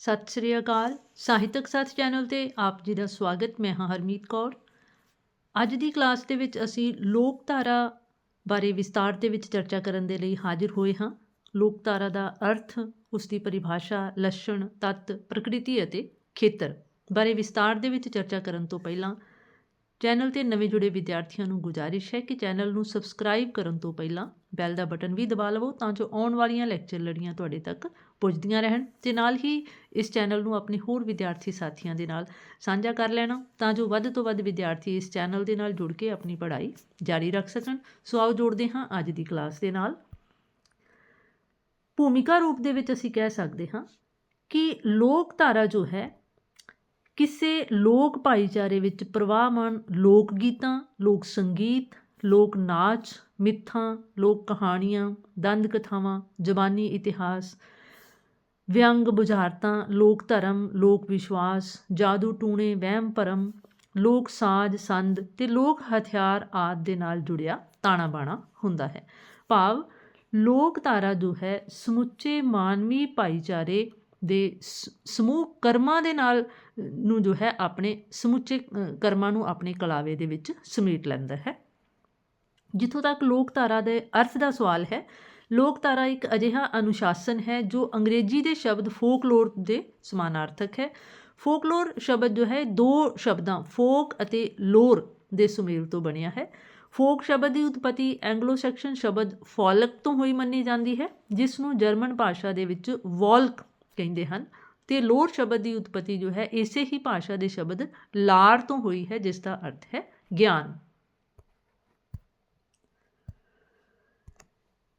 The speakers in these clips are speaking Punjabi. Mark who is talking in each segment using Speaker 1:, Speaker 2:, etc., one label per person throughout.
Speaker 1: ਸਤਿ ਸ੍ਰੀ ਅਕਾਲ। ਸਾਹਿਤਕ ਸਾਥ ਚੈਨਲ ਤੇ ਆਪ ਜੀ ਦਾ ਸਵਾਗਤ। ਮੈਂ ਹਾਂ ਹਰਮੀਤ ਕੌਰ। ਅੱਜ ਦੀ ਕਲਾਸ ਦੇ ਵਿੱਚ ਅਸੀਂ ਲੋਕਧਾਰਾ ਬਾਰੇ ਵਿਸਤਾਰ ਦੇ ਵਿੱਚ ਚਰਚਾ ਕਰਨ ਦੇ ਲਈ ਹਾਜ਼ਰ ਹੋਏ ਹਾਂ। ਲੋਕਧਾਰਾ ਦਾ ਅਰਥ ਉਸ ਦੀ ਪਰਿਭਾਸ਼ਾ, ਲੱਛਣ, ਤੱਤ, ਪ੍ਰਕਿਰਤੀ ਅਤੇ ਖੇਤਰ ਬਾਰੇ ਵਿਸਤਾਰ ਦੇ ਵਿੱਚ ਚਰਚਾ ਕਰਨ ਤੋਂ ਪਹਿਲਾਂ ਚੈਨਲ ਤੇ ਨਵੇਂ ਜੁੜੇ ਵਿਦਿਆਰਥੀਆਂ ਨੂੰ ਗੁਜ਼ਾਰਿਸ਼ ਹੈ ਕਿ ਚੈਨਲ ਨੂੰ ਸਬਸਕ੍ਰਾਈਬ ਕਰਨ ਤੋਂ ਪਹਿਲਾਂ ਬੈਲ ਦਾ ਬਟਨ ਵੀ ਦਬਾ ਲਵੋ ਤਾਂ ਜੋ ਆਉਣ ਵਾਲੀਆਂ ਲੈਕਚਰ ਲੜੀਆਂ ਤੁਹਾਡੇ ਤੱਕ ਪੁੱਜਦੀਆਂ ਰਹਿਣ ਤੇ ਨਾਲ ਹੀ ਇਸ ਚੈਨਲ ਨੂੰ ਆਪਣੇ ਹੋਰ ਵਿਦਿਆਰਥੀ ਸਾਥੀਆਂ ਦੇ ਨਾਲ ਸਾਂਝਾ ਕਰ ਲੈਣਾ ਤਾਂ ਜੋ ਵੱਧ ਤੋਂ ਵੱਧ ਵਿਦਿਆਰਥੀ ਇਸ ਚੈਨਲ ਦੇ ਨਾਲ ਜੁੜ ਕੇ ਆਪਣੀ ਪੜ੍ਹਾਈ ਜਾਰੀ ਰੱਖ ਸਕਣ। ਸੋ ਆਓ ਜੋੜਦੇ ਹਾਂ ਅੱਜ ਦੀ ਕਲਾਸ ਦੇ ਨਾਲ। ਭੂਮਿਕਾ ਰੂਪ ਦੇ ਵਿੱਚ ਅਸੀਂ ਕਹਿ ਸਕਦੇ ਹਾਂ ਕਿ ਲੋਕਧਾਰਾ ਜੋ ਹੈ ਕਿਸੇ ਲੋਕ ਭਾਈਚਾਰੇ ਵਿੱਚ ਪ੍ਰਵਾਹਮਾਨ ਲੋਕ ਗੀਤਾਂ, ਲੋਕ ਸੰਗੀਤ, ਲੋਕ ਨਾਚ, ਮਿੱਥਾਂ, ਲੋਕ ਕਹਾਣੀਆਂ, ਦੰਦ ਕਥਾਵਾਂ, ਜ਼ਬਾਨੀ ਇਤਿਹਾਸ, ਵਿਅੰਗ ਬੁਝਾਰਤਾਂ, ਲੋਕ ਧਰਮ, ਲੋਕ ਵਿਸ਼ਵਾਸ, ਜਾਦੂ ਟੂਣੇ, ਵਹਿਮ ਭਰਮ, ਲੋਕ ਸਾਜ਼, ਸੰਦ ਤੇ ਲੋਕ ਹਥਿਆਰ ਆਦਿ ਦੇ ਨਾਲ ਜੁੜਿਆ ਤਾਣਾ ਬਾਣਾ ਹੁੰਦਾ ਹੈ। ਭਾਵ, ਲੋਕ ਲੋਕਧਾਰਾ ਜੋ ਹੈ, ਸਮੁੱਚੇ ਮਾਨਵੀ ਭਾਈਚਾਰੇ ਦੇ ਸਮੂਹ ਕਰਮਾਂ ਦੇ ਨਾਲ ਨੂੰ ਜੋ ਹੈ ਆਪਣੇ ਸਮੁੱਚੇ ਕਰਮਾਂ ਨੂੰ ਆਪਣੇ ਕਲਾਵੇ ਦੇ ਵਿੱਚ ਸਮੇਟ ਲੈਂਦਾ ਹੈ। ਜਿੱਥੋਂ ਤੱਕ ਲੋਕਧਾਰਾ ਦੇ ਅਰਥ ਦਾ ਸਵਾਲ ਹੈ, ਲੋਕਧਾਰਾ ਇੱਕ ਅਜਿਹਾ ਅਨੁਸ਼ਾਸਨ ਹੈ ਜੋ ਅੰਗਰੇਜ਼ੀ ਦੇ ਸ਼ਬਦ ਫੋਕਲੋਰ ਦੇ ਸਮਾਨਾਰਥਕ ਹੈ। ਫੋਕਲੋਰ ਸ਼ਬਦ ਜੋ ਹੈ, ਦੋ ਸ਼ਬਦਾਂ, ਫੋਕ ਅਤੇ ਲੋਰ ਦੇ ਸੁਮੇਲ ਤੋਂ ਬਣਿਆ ਹੈ। ਫੋਕ ਸ਼ਬਦ ਦੀ ਉਤਪਤੀ ਐਂਗਲੋ ਸੈਕਸ਼ਨ ਸ਼ਬਦ ਫੋਲਕ ਤੋਂ ਹੋਈ ਮੰਨੀ ਜਾਂਦੀ ਹੈ, ਜਿਸ ਨੂੰ ਜਰਮਨ ਭਾਸ਼ਾ ਦੇ ਵਿੱਚ ਵੋਲਕ ਕਹਿੰਦੇ ਹਨ। ਤੇ ਲੋਰ ਸ਼ਬਦ ਦੀ ਉਤਪਤੀ ਜੋ ਹੈ, ਇਸੇ ਹੀ ਭਾਸ਼ਾ ਦੇ ਸ਼ਬਦ ਲਾਰ ਤੋਂ ਹੋਈ ਹੈ, ਜਿਸ ਦਾ ਅਰਥ ਹੈ ਗਿਆਨ।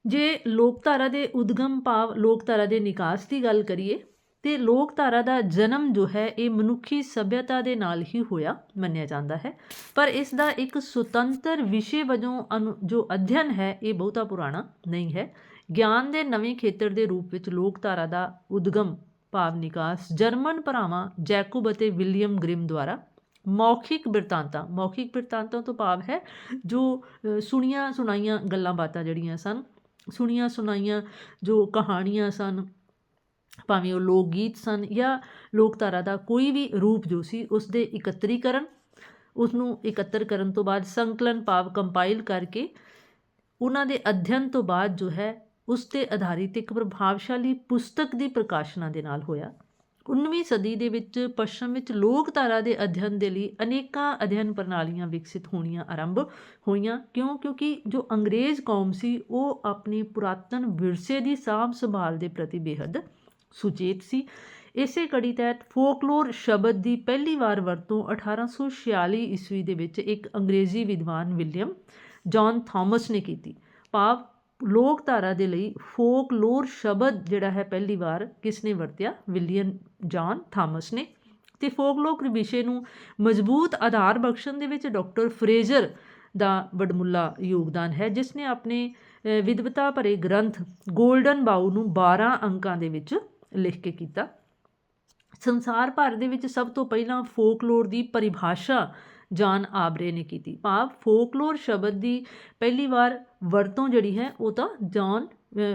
Speaker 1: ਜੇ ਲੋਕਧਾਰਾ ਦੇ ਉਦਗਮ ਭਾਵ ਲੋਕਧਾਰਾ ਦੇ ਨਿਕਾਸ ਦੀ ਗੱਲ ਕਰੀਏ, ਤੇ ਲੋਕਧਾਰਾ ਦਾ ਜਨਮ ਜੋ ਹੈ, ਇਹ ਮਨੁੱਖੀ ਸਭਿਅਤਾ ਦੇ ਨਾਲ ਹੀ ਹੋਇਆ, ਮੰਨਿਆ ਜਾਂਦਾ ਹੈ। ਪਰ ਇਸ ਦਾ ਇੱਕ ਸੁਤੰਤਰ ਵਿਸ਼ੇ ਵਜੋਂ ਅਨੁ- ਜੋ ਅਧਿਐਨ ਹੈ, ਇਹ ਬਹੁਤਾ ਪੁਰਾਣਾ ਨਹੀਂ ਹੈ। ਗਿਆਨ ਦੇ ਨਵੇਂ ਖੇਤਰ ਦੇ ਰੂਪ ਵਿੱਚ ਲੋਕਧਾਰਾ ਦਾ ਉਦਗਮ ਭਾਵ ਨਿਕਾਸ ਜਰਮਨ ਭਰਾਵਾਂ ਜੈਕੋਬ ਅਤੇ ਵਿਲੀਅਮ ਗ੍ਰਿਮ ਦੁਆਰਾ ਮੌਖਿਕ ਬਿਰਤਾਂਤਾਂ ਮੌਖਿਕ ਬਿਰਤਾਂਤਾਂ ਤੋਂ ਭਾਵ ਹੈ ਜੋ ਸੁਣੀਆਂ ਸੁਣਾਈਆਂ ਗੱਲਾਂ ਬਾਤਾਂ ਜਿਹੜੀਆਂ ਸਨ, ਸੁਣੀਆਂ ਸੁਣਾਈਆਂ ਜੋ ਕਹਾਣੀਆਂ ਸਨ, ਭਾਵੇਂ ਉਹ ਲੋਕ ਗੀਤ ਸਨ ਜਾਂ ਲੋਕਧਾਰਾ ਦਾ ਕੋਈ ਵੀ ਰੂਪ ਜੋ ਸੀ ਉਸ ਦੇ ਇਕੱਤਰੀਕਰਨ ਉਸ ਨੂੰ ਇਕੱਤਰ ਕਰਨ ਤੋਂ ਬਾਅਦ ਸੰਕਲਨ ਭਾਵ ਕੰਪਾਈਲ ਕਰਕੇ ਉਹਨਾਂ ਦੇ ਅਧਿਐਨ ਤੋਂ ਬਾਅਦ ਜੋ ਹੈ ਉਸ ਤੇ ਆਧਾਰਿਤ ਇੱਕ ਪ੍ਰਭਾਵਸ਼ਾਲੀ ਪੁਸਤਕ ਦੀ ਪ੍ਰਕਾਸ਼ਨਾ ਦੇ ਨਾਲ ਹੋਇਆ। 19ਵੀਂ ਸਦੀ ਦੇ ਵਿੱਚ ਪੱਛਮ ਵਿੱਚ ਲੋਕਧਾਰਾ ਦੇ ਅਧਿਐਨ ਦੇ ਲਈ ਅਨੇਕਾਂ ਅਧਿਐਨ ਪ੍ਰਣਾਲੀਆਂ ਵਿਕਸਿਤ ਹੋਣੀਆਂ ਆਰੰਭ ਹੋਈਆਂ, ਕਿਉਂ? ਕਿਉਂਕਿ ਜੋ ਅੰਗਰੇਜ਼ ਕੌਮ ਸੀ, ਉਹ ਆਪਣੇ ਪੁਰਾਤਨ ਵਿਰਸੇ ਦੀ ਸਾਂਭ ਸੰਭਾਲ ਦੇ ਪ੍ਰਤੀ ਬੇਹੱਦ ਸੁਚੇਤ ਸੀ। ਇਸੇ ਕੜੀ ਤਹਿਤ ਫੋਕਲੋਰ ਸ਼ਬਦ ਦੀ ਪਹਿਲੀ ਵਾਰ ਵਰਤੋਂ 1846 ਈਸਵੀ ਦੇ ਵਿੱਚ ਇੱਕ ਅੰਗਰੇਜ਼ੀ ਵਿਦਵਾਨ ਵਿਲੀਅਮ ਜੌਨ ਥਾਮਸ ਨੇ ਕੀਤੀ। ਭਾਵ ਲੋਕ ਧਾਰਾ ਦੇ ਲਈ ਫੋਕਲੋਰ ਸ਼ਬਦ ਜਿਹੜਾ ਹੈ ਪਹਿਲੀ ਵਾਰ ਕਿਸ ਨੇ ਵਰਤਿਆ? ਵਿਲੀਅਮ ਜੌਨ ਥਾਮਸ ਨੇ। ਤੇ ਫੋਕਲੋਰ ਵਿਸ਼ੇ ਨੂੰ ਮਜ਼ਬੂਤ ਆਧਾਰ ਬਖਸ਼ਣ ਦੇ ਵਿੱਚ ਡਾਕਟਰ ਫਰੇਜ਼ਰ ਦਾ ਵਡਮੁੱਲਾ ਯੋਗਦਾਨ ਹੈ ਜਿਸ ਨੇ ਆਪਣੇ ਅ, ਵਿਦਵਤਾ ਭਰੇ ਗ੍ਰੰਥ 골ਡਨ ਬਾਉ ਨੂੰ 12 ਅੰਕਾਂ ਦੇ ਵਿੱਚ ਲਿਖ ਕੇ ਕੀਤਾ। ਸੰਸਾਰ ਭਰ ਦੇ ਵਿੱਚ ਸਭ ਤੋਂ ਪਹਿਲਾਂ ਫੋਕਲੋਰ ਦੀ ਪਰਿਭਾਸ਼ਾ ਜਾਨ ਆਬਰੇ ਨੇ ਕੀਤੀ। ਭਾਵ ਫੋਕਲੋਰ ਸ਼ਬਦ ਦੀ ਪਹਿਲੀ ਵਾਰ ਵਰਤੋਂ ਜਿਹੜੀ ਹੈ, ਉਹ ਤਾਂ ਜੌਨ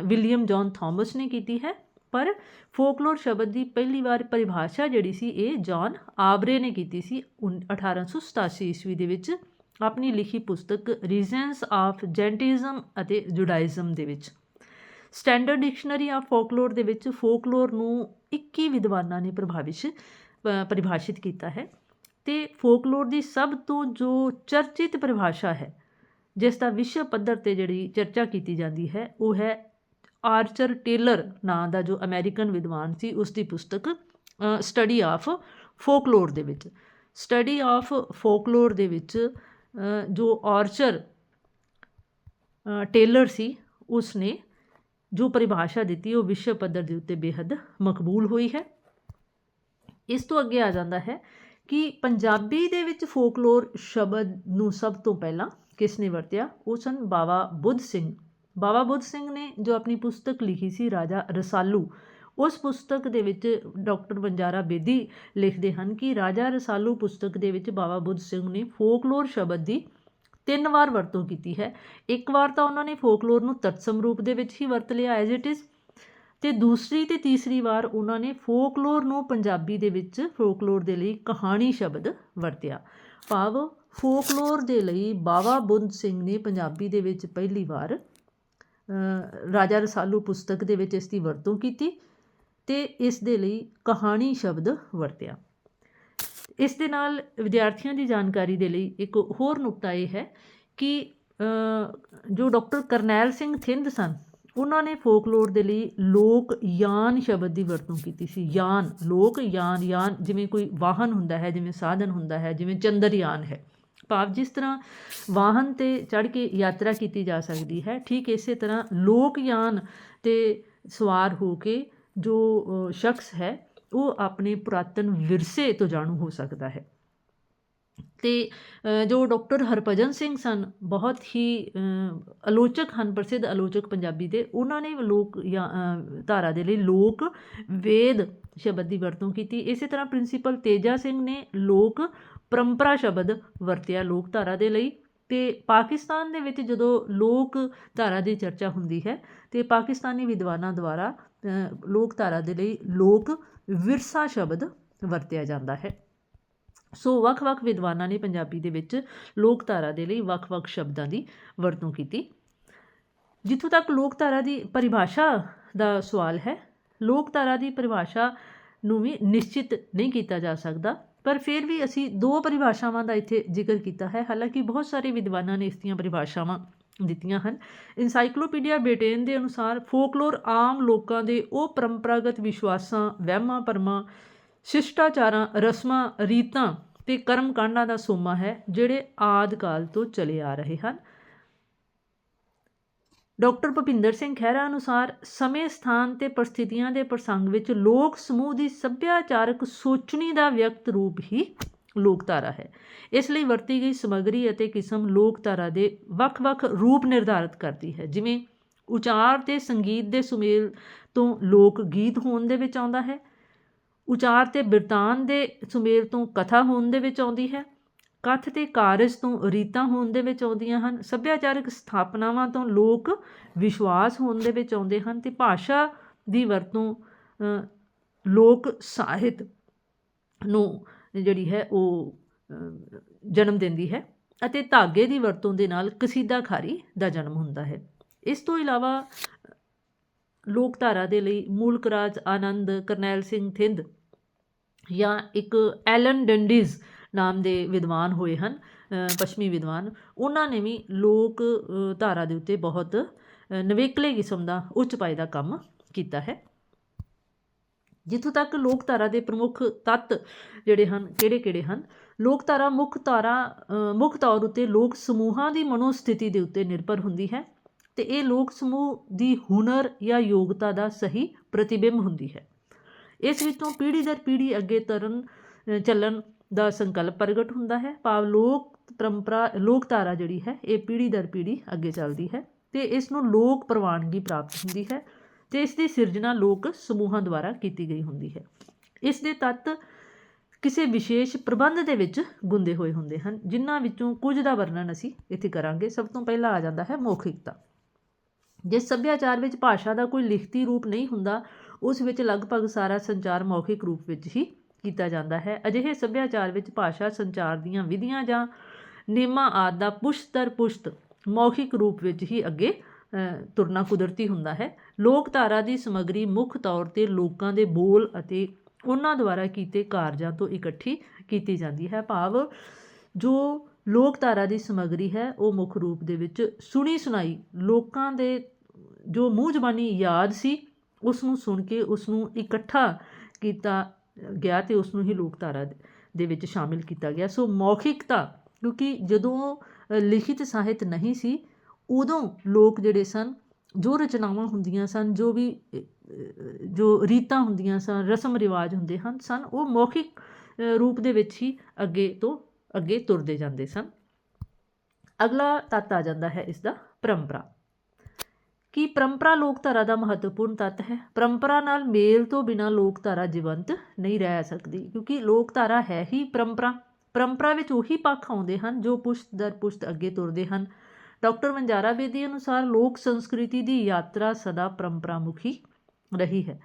Speaker 1: ਵਿਲੀਅਮ ਜੌਨ ਥਾਮਸ ਨੇ ਕੀਤੀ ਹੈ। ਪਰ ਫੋਕਲੋਰ ਸ਼ਬਦ ਦੀ ਪਹਿਲੀ ਵਾਰ ਪਰਿਭਾਸ਼ਾ ਜਿਹੜੀ ਸੀ, ਇਹ ਜੌਨ ਆਬਰੇ ਨੇ ਕੀਤੀ ਸੀ, ਉਨ- 1887 ਈਸਵੀ ਦੇ ਵਿੱਚ, ਆਪਣੀ ਲਿਖੀ ਪੁਸਤਕ ਰੀਜ਼ਨਸ ਆਫ ਜੈਂਟਿਜ਼ਮ ਅਤੇ ਜੁਡਾਇਜ਼ਮ ਦੇ ਵਿੱਚ। ਸਟੈਂਡਰਡ ਡਿਕਸ਼ਨਰੀ ਆਫ ਫੋਕਲੋਰ ਦੇ ਵਿੱਚ ਫੋਕਲੋਰ ਨੂੰ 21 ਵਿਦਵਾਨਾਂ ਨੇ ਪ੍ਰਭਾਵਿਤ ਪਰਿਭਾਸ਼ਿਤ ਕੀਤਾ ਹੈ। ਤੇ ਫੋਕਲੋਰ ਦੀ ਸਭ ਤੋਂ ਜੋ ਚਰਚਿਤ ਪਰਿਭਾਸ਼ਾ ਹੈ, ਜਿਸ ਦਾ ਵਿਸ਼ਵ ਪੱਧਰ ਤੇ ਜਿਹੜੀ ਚਰਚਾ ਕੀਤੀ ਜਾਂਦੀ ਹੈ, ਉਹ ਹੈ ਆਰਚਰ ਟੇਲਰ ਨਾਂ ਦਾ ਜੋ ਅਮਰੀਕਨ ਵਿਦਵਾਨ ਸੀ, ਉਸ ਦੀ ਪੁਸਤਕ ਸਟੱਡੀ ਆਫ ਫੋਕਲੋਰ ਦੇ ਵਿੱਚ। ਸਟੱਡੀ ਆਫ ਫੋਕਲੋਰ ਦੇ ਵਿੱਚ ਜੋ ਆਰਚਰ ਟੇਲਰ ਸੀ, ਉਸ ਨੇ ਜੋ ਪਰਿਭਾਸ਼ਾ ਦਿੱਤੀ, ਉਹ ਵਿਸ਼ਵ ਪੱਧਰ ਦੇ ਉੱਤੇ ਬੇहद ਮਕਬੂਲ ਹੋਈ ਹੈ। ਇਸ ਤੋਂ ਅੱਗੇ ਆ ਜਾਂਦਾ ਹੈ ਕਿ ਪੰਜਾਬੀ ਦੇ ਵਿੱਚ ਫੋਕਲੋਰ ਸ਼ਬਦ ਨੂੰ ਸਭ ਤੋਂ ਪਹਿਲਾਂ ਕਿਸ ਨੇ ਵਰਤਿਆ? ਉਹ ਸਨ ਬਾਵਾ ਬੁੱਧ ਸਿੰਘ। ਬਾਵਾ ਬੁੱਧ ਸਿੰਘ ਨੇ ਜੋ ਆਪਣੀ ਪੁਸਤਕ ਲਿਖੀ ਸੀ, ਰਾਜਾ ਰਸਾਲੂ, ਉਸ ਪੁਸਤਕ ਦੇ ਵਿੱਚ ਡਾਕਟਰ ਬੰਜਾਰਾ ਬੇਦੀ ਲਿਖਦੇ ਹਨ ਕਿ ਰਾਜਾ ਰਸਾਲੂ ਪੁਸਤਕ ਦੇ ਵਿੱਚ ਬਾਵਾ ਬੁੱਧ ਸਿੰਘ ਨੇ ਫੋਕਲੋਰ ਸ਼ਬਦ ਦੀ ਤਿੰਨ ਵਾਰ ਵਰਤੋਂ ਕੀਤੀ ਹੈ। ਇੱਕ ਵਾਰ ਤਾਂ ਉਹਨਾਂ ਨੇ ਫੋਕਲੋਰ ਨੂੰ ਤਤਸਮ ਰੂਪ ਦੇ ਵਿੱਚ ਹੀ ਵਰਤ ਲਿਆ ਐਜ਼ ਇਟ ਇਜ਼ ਤੇ ਦੂਸਰੀ ਤੇ ਤੀਸਰੀ ਵਾਰ ਉਹਨਾਂ ਨੇ ਫੋਕਲੋਰ ਨੂੰ ਪੰਜਾਬੀ ਦੇ ਵਿੱਚ ਫੋਕਲੋਰ ਦੇ ਲਈ ਕਹਾਣੀ ਸ਼ਬਦ ਵਰਤਿਆ। ਭਾਵ ਫੋਕਲੋਰ ਦੇ ਲਈ ਬਾਵਾ ਬੁੰਦ ਸਿੰਘ ਨੇ ਪੰਜਾਬੀ ਦੇ ਵਿੱਚ ਪਹਿਲੀ ਵਾਰ ਰਾਜਾ ਰਸਾਲੂ ਪੁਸਤਕ ਦੇ ਵਿੱਚ ਇਸ ਦੀ ਵਰਤੋਂ ਕੀਤੀ ਤੇ ਇਸ ਦੇ ਲਈ ਕਹਾਣੀ ਸ਼ਬਦ ਵਰਤਿਆ। ਇਸ ਦੇ ਨਾਲ ਵਿਦਿਆਰਥੀਆਂ ਦੀ ਜਾਣਕਾਰੀ ਦੇ ਲਈ ਇੱਕ ਹੋਰ ਨੁਕਤਾ ਇਹ ਹੈ ਕਿ ਜੋ ਡਾਕਟਰ ਕਰਨੈਲ ਸਿੰਘ ਥਿੰਦ ਸਨ ਉਹਨਾਂ ਨੇ ਫੋਕਲੋਰ ਦੇ ਲਈ ਲੋਕ ਯਾਨ ਸ਼ਬਦ ਦੀ ਵਰਤੋਂ ਕੀਤੀ ਸੀ। ਯਾਨ, ਲੋਕ ਯਾਨ ਯਾਨ ਜਿਵੇਂ ਕੋਈ ਵਾਹਨ ਹੁੰਦਾ ਹੈ, ਜਿਵੇਂ ਸਾਧਨ ਹੁੰਦਾ ਹੈ, ਜਿਵੇਂ ਚੰਦਰਯਾਨ ਹੈ। ਭਾਵ ਜਿਸ ਤਰ੍ਹਾਂ ਵਾਹਨ ਤੇ ਚੜ੍ਹ ਕੇ ਯਾਤਰਾ ਕੀਤੀ ਜਾ ਸਕਦੀ ਹੈ, ਠੀਕ ਇਸੇ ਤਰ੍ਹਾਂ ਲੋਕਯਾਨ ਤੇ ਸਵਾਰ ਹੋ ਕੇ ਜੋ ਸ਼ਖਸ ਹੈ, ਉਹ ਆਪਣੇ ਪੁਰਾਤਨ ਵਿਰਸੇ ਤੋਂ ਜਾਣੂ ਹੋ ਸਕਦਾ ਹੈ। ਤੇ ਜੋ ਡਾਕਟਰ ਹਰਭਜਨ ਸਿੰਘ ਸਨ ਬਹੁਤ ਹੀ ਆਲੋਚਕ ਹਨ ਪ੍ਰਸਿੱਧ ਆਲੋਚਕ ਪੰਜਾਬੀ ਦੇ ਉਹਨਾਂ ਨੇ ਲੋਕ ਜਾਂ, ਧਾਰਾ ਦੇ ਲਈ ਲੋਕ ਵੇਦ ਸ਼ਬਦ ਦੀ ਵਰਤੋਂ ਕੀਤੀ। ਇਸੇ ਤਰ੍ਹਾਂ ਪ੍ਰਿੰਸੀਪਲ ਤੇਜਾ ਸਿੰਘ ਨੇ ਲੋਕ ਪਰੰਪਰਾ ਸ਼ਬਦ ਵਰਤਿਆ ਲੋਕ ਧਾਰਾ ਦੇ ਲਈ ਤੇ ਪਾਕਿਸਤਾਨ ਦੇ ਵਿੱਚ ਜਦੋਂ ਲੋਕ ਧਾਰਾ ਦੀ ਚਰਚਾ ਹੁੰਦੀ ਹੈ ਤੇ ਪਾਕਿਸਤਾਨੀ ਵਿਦਵਾਨਾਂ ਦੁਆਰਾ ਲੋਕ ਧਾਰਾ ਦੇ ਲਈ ਲੋਕ ਵਿਰਸਾ ਸ਼ਬਦ ਵਰਤਿਆ ਜਾਂਦਾ ਹੈ। ਸੋ ਵੱਖ-ਵੱਖ ਵਿਦਵਾਨਾਂ ਨੇ ਪੰਜਾਬੀ ਦੇ ਵਿੱਚ ਲੋਕ ਧਾਰਾ ਦੇ ਲਈ ਵੱਖ-ਵੱਖ ਸ਼ਬਦਾਂ ਦੀ ਵਰਤੋਂ ਕੀਤੀ। ਜਿੱਥੋਂ ਤੱਕ ਲੋਕ ਧਾਰਾ ਦੀ ਪਰਿਭਾਸ਼ਾ ਦਾ ਸਵਾਲ ਹੈ ਲੋਕ ਧਾਰਾ ਦੀ ਪਰਿਭਾਸ਼ਾ ਨੂੰ ਵੀ ਨਿਸ਼ਚਿਤ ਨਹੀਂ ਕੀਤਾ ਜਾ ਸਕਦਾ, ਪਰ ਫਿਰ ਵੀ ਅਸੀਂ ਦੋ ਪਰਿਭਾਸ਼ਾਵਾਂ ਦਾ ਇੱਥੇ ਜ਼ਿਕਰ ਕੀਤਾ ਹੈ। ਹਾਲਾਂਕਿ ਬਹੁਤ ਸਾਰੇ ਵਿਦਵਾਨਾਂ ਨੇ ਇਸ ਦੀਆਂ ਪਰਿਭਾਸ਼ਾਵਾਂ ਦਿੱਤੀਆਂ ਹਨ। ਇਨਸਾਈਕਲੋਪੀਡੀਆ ਬ੍ਰਿਟੇਨ ਦੇ ਅਨੁਸਾਰ ਫੋਕਲੋਰ ਆਮ ਲੋਕਾਂ ਦੇ ਉਹ ਪਰੰਪਰਾਗਤ ਵਿਸ਼ਵਾਸਾਂ ਵਹਿਮਾਂ ਭਰਮਾਂ ਸ਼ਿਸ਼ਟਾਚਾਰਾਂ, ਰਸਮਾਂ, ਰੀਤਾਂ ਤੇ ਕਰਮ ਕਾਂਡਾਂ ਦਾ ਸੋਮਾ ਹੈ, ਜਿਹੜੇ ਆਦਿ ਕਾਲ ਤੋਂ ਚਲੇ ਆ ਰਹੇ ਹਨ। ਡਾਕਟਰ ਭੁਪਿੰਦਰ ਸਿੰਘ ਖਹਿਰਾ ਅਨੁਸਾਰ, ਸਮੇਂ, ਸਥਾਨ ਤੇ ਪਰਿਸਥਿਤੀਆਂ ਦੇ ਪ੍ਰਸੰਗ ਵਿੱਚ ਲੋਕ ਸਮੂਹ ਦੀ ਸੱਭਿਆਚਾਰਕ ਸੋਚਣੀ ਦਾ ਵਿਅਕਤ ਰੂਪ ਹੀ ਲੋਕਧਾਰਾ ਹੈ। ਇਸ ਲਈ ਵਰਤੀ ਗਈ ਸਮੱਗਰੀ ਅਤੇ ਕਿਸਮ ਲੋਕਧਾਰਾ ਦੇ ਵੱਖ-ਵੱਖ ਰੂਪ ਨਿਰਧਾਰਤ ਕਰਦੀ ਹੈ। ਜਿਵੇਂ ਉਚਾਰ ਤੇ ਸੰਗੀਤ ਦੇ ਸੁਮੇਲ ਤੋਂ ਲੋਕ ਗੀਤ ਹੋਣ ਦੇ ਵਿੱਚ ਆਉਂਦਾ ਹੈ ਉਚਾਰ ਤੇ ਬਿਰਤਾਨ ਦੇ ਸੁਮੇਲ ਤੋਂ ਕਥਾ ਹੋਣ ਦੇ ਵਿੱਚ ਆਉਂਦੀ ਹੈ। ਕਥ ਤੇ ਕਾਰਜ ਤੋਂ ਰੀਤਾਂ ਹੋਣ ਦੇ ਵਿੱਚ ਆਉਂਦੀਆਂ ਹਨ। ਸੱਭਿਆਚਾਰਕ ਸਥਾਪਨਾਵਾਂ ਤੋਂ ਲੋਕ ਵਿਸ਼ਵਾਸ ਹੋਣ ਦੇ ਵਿੱਚ ਆਉਂਦੇ ਹਨ ਤੇ ਭਾਸ਼ਾ ਦੀ ਵਰਤੋਂ ਲੋਕ ਸਾਹਿਤ ਨੂੰ ਜਿਹੜੀ ਹੈ ਉਹ ਜਨਮ ਦਿੰਦੀ ਹੈ ਅਤੇ ਧਾਗੇ ਦੀ ਵਰਤੋਂ ਦੇ ਨਾਲ ਕਸੀਦਾਖਾਰੀ ਦਾ ਜਨਮ ਹੁੰਦਾ ਹੈ। ਇਸ ਤੋਂ ਇਲਾਵਾ ਲੋਕ ਧਾਰਾ ਦੇ ਲਈ ਮੂਲਕ ਰਾਜ ਆਨੰਦ ਕਰਨੈਲ ਸਿੰਘ ਥਿੰਦ ਜਾਂ ਇੱਕ ਐਲਨ ਡੰਡੀਜ਼ ਨਾਮ ਦੇ ਵਿਦਵਾਨ ਹੋਏ ਹਨ ਪੱਛਮੀ ਵਿਦਵਾਨ ਉਹਨਾਂ ਨੇ ਵੀ ਲੋਕ ਧਾਰਾ ਦੇ ਉੱਤੇ ਬਹੁਤ ਅ, ਨਵੇਕਲੇ ਕਿਸਮ ਦਾ ਉੱਚ ਪਾਏ ਦਾ ਕੰਮ ਕੀਤਾ ਹੈ। ਜਿੱਥੋਂ ਤੱਕ ਲੋਕ ਧਾਰਾ ਦੇ ਪ੍ਰਮੁੱਖ ਤੱਤ ਜਿਹੜੇ ਹਨ ਕਿਹੜੇ-ਕਿਹੜੇ ਹਨ? ਲੋਕ ਧਾਰਾ ਮੁੱਖ ਧਾਰਾ ਮੁੱਖ ਤੌਰ ਉੱਤੇ ਲੋਕ ਸਮੂਹਾਂ ਦੀ ਮਨੋਸਥਿਤੀ ਦੇ ਉੱਤੇ ਨਿਰਭਰ ਹੁੰਦੀ ਹੈ। ਤੇ ਇਹ ਲੋਕ ਸਮੂਹ ਦੀ ਹੁਨਰ ਜਾਂ ਯੋਗਤਾ ਦਾ ਸਹੀ ਪ੍ਰਤੀਬਿੰਬ ਹੁੰਦੀ ਹੈ। ਇਸ ਵਿੱਚੋਂ ਪੀੜ੍ਹੀ ਦਰ ਪੀੜ੍ਹੀ ਅੱਗੇ ਤਰਨ ਚੱਲਣ ਦਾ ਸੰਕਲਪ ਪ੍ਰਗਟ ਹੁੰਦਾ ਹੈ। ਭਾਵ ਲੋਕ ਪਰੰਪਰਾ ਲੋਕ ਧਾਰਾ ਜਿਹੜੀ ਹੈ, ਇਹ ਪੀੜ੍ਹੀ ਦਰ ਪੀੜ੍ਹੀ ਅੱਗੇ ਚੱਲਦੀ ਹੈ ਤੇ ਇਸ ਨੂੰ ਲੋਕ ਪ੍ਰਵਾਨਗੀ ਪ੍ਰਾਪਤ ਹੁੰਦੀ ਹੈ ਤੇ ਇਸ ਦੀ ਸਿਰਜਣਾ ਲੋਕ ਸਮੂਹਾਂ ਦੁਆਰਾ ਕੀਤੀ ਗਈ ਹੁੰਦੀ ਹੈ। ਇਸ ਦੇ ਤੱਤ ਕਿਸੇ ਵਿਸ਼ੇਸ਼ ਪ੍ਰਬੰਧ ਦੇ ਵਿੱਚ ਗੁੰਦੇ ਹੋਏ ਹੁੰਦੇ ਹਨ, ਜਿਨ੍ਹਾਂ ਵਿੱਚੋਂ ਕੁਝ ਦਾ ਵਰਣਨ ਅਸੀਂ ਇੱਥੇ ਕਰਾਂਗੇ। ਸਭ ਤੋਂ ਪਹਿਲਾਂ ਆ ਜਾਂਦਾ ਹੈ ਮੌਖਿਕਤਾ। ਜਿਸ ਸੱਭਿਆਚਾਰ ਵਿੱਚ ਭਾਸ਼ਾ ਦਾ ਕੋਈ ਲਿਖਤੀ ਰੂਪ ਨਹੀਂ ਹੁੰਦਾ, ਉਸ ਵਿੱਚ ਲਗਭਗ ਸਾਰਾ ਸੰਚਾਰ ਮੌਖਿਕ ਰੂਪ ਵਿੱਚ ਹੀ ਕੀਤਾ ਜਾਂਦਾ ਹੈ। ਅਜਿਹੇ ਸੱਭਿਆਚਾਰ ਵਿੱਚ ਭਾਸ਼ਾ ਸੰਚਾਰ ਦੀਆਂ ਵਿਧੀਆਂ ਜਾਂ ਨਿਯਮਾਂ ਆਦਿ ਦਾ ਪੁਸ਼ਤ ਪੁਸ਼ਤ ਮੌਖਿਕ ਰੂਪ ਵਿੱਚ ਹੀ ਅੱਗੇ ਤੁਰਨਾ ਕੁਦਰਤੀ ਹੁੰਦਾ ਹੈ। ਲੋਕ ਧਾਰਾ ਦੀ ਸਮੱਗਰੀ ਮੁੱਖ ਤੌਰ ਤੇ ਲੋਕਾਂ ਦੇ ਬੋਲ ਅਤੇ ਉਹਨਾਂ ਦੁਆਰਾ ਕੀਤੇ ਕਾਰਜਾਂ ਤੋਂ ਇਕੱਠੀ ਕੀਤੀ ਜਾਂਦੀ ਹੈ। ਭਾਵ ਜੋ ਲੋਕ ਧਾਰਾ ਦੀ ਸਮੱਗਰੀ ਹੈ, ਉਹ ਮੁੱਖ ਰੂਪ ਦੇ ਵਿੱਚ ਸੁਣੀ ਸੁਣਾਈ ਲੋਕਾਂ ਦੇ ਜੋ ਮੂੰਹ ਜ਼ਬਾਨੀ ਯਾਦ ਸੀ ਉਸ ਨੂੰ ਸੁਣ ਕੇ ਉਸ ਨੂੰ ਇਕੱਠਾ ਕੀਤਾ ਗਿਆ ਤੇ ਉਸ ਨੂੰ ਹੀ ਲੋਕਧਾਰਾ ਦੇ- ਵਿੱਚ ਸ਼ਾਮਿਲ ਕੀਤਾ ਗਿਆ। ਸੋ ਮੌਖਿਕਤਾ, ਕਿਉਂਕਿ ਜਦੋਂ ਲਿਖਿਤ ਸਾਹਿਤ ਨਹੀਂ ਸੀ, ਉਦੋਂ ਲੋਕ ਜਿਹੜੇ ਸਨ, ਜੋ ਰਚਨਾਵਾਂ ਹੁੰਦੀਆਂ ਸਨ, ਜੋ ਵੀ ਜੋ ਰੀਤਾਂ ਹੁੰਦੀਆਂ ਸਨ, ਰਸਮ ਰਿਵਾਜ ਹੁੰਦੇ ਹਨ, ਸਨ, ਉਹ ਮੌਖਿਕ ਰੂਪ ਦੇ ਵਿੱਚ ਹੀ ਅੱਗੇ ਤੋਂ ਅੱਗੇ ਤੁਰਦੇ ਜਾਂਦੇ ਸਨ। ਅਗਲਾ ਤੱਤ ਆ ਜਾਂਦਾ ਹੈ ਇਸ ਦਾ ਪਰੰਪਰਾ। ਕਿ ਪਰੰਪਰਾ ਲੋਕ ਧਾਰਾ ਦਾ ਮਹੱਤਵਪੂਰਨ ਤੱਤ ਹੈ। ਪਰੰਪਰਾ ਨਾਲ ਮੇਲ ਤੋਂ ਬਿਨਾ ਲੋਕਧਾਰਾ ਜੀਵੰਤ ਨਹੀਂ ਰਹਿ ਸਕਦੀ, ਕਿਉਂਕਿ ਲੋਕ ਧਾਰਾ ਹੈ ਹੀ ਪਰੰਪਰਾ। ਪਰੰਪਰਾ ਵਿੱਚ ਉਹੀ ਪੱਖ ਆਉਂਦੇ ਹਨ ਜੋ ਪੁਸ਼ਤ ਦਰ ਪੁਸ਼ਤ ਅੱਗੇ ਤੁਰਦੇ ਹਨ। ਡਾਕਟਰ ਵੰਜਾਰਾ ਬੇਦੀ ਅਨੁਸਾਰ ਲੋਕ ਸੰਸਕ੍ਰਿਤੀ ਦੀ ਯਾਤਰਾ ਸਦਾ ਪਰੰਪਰਾ ਮੁਖੀ ਰਹੀ ਹੈ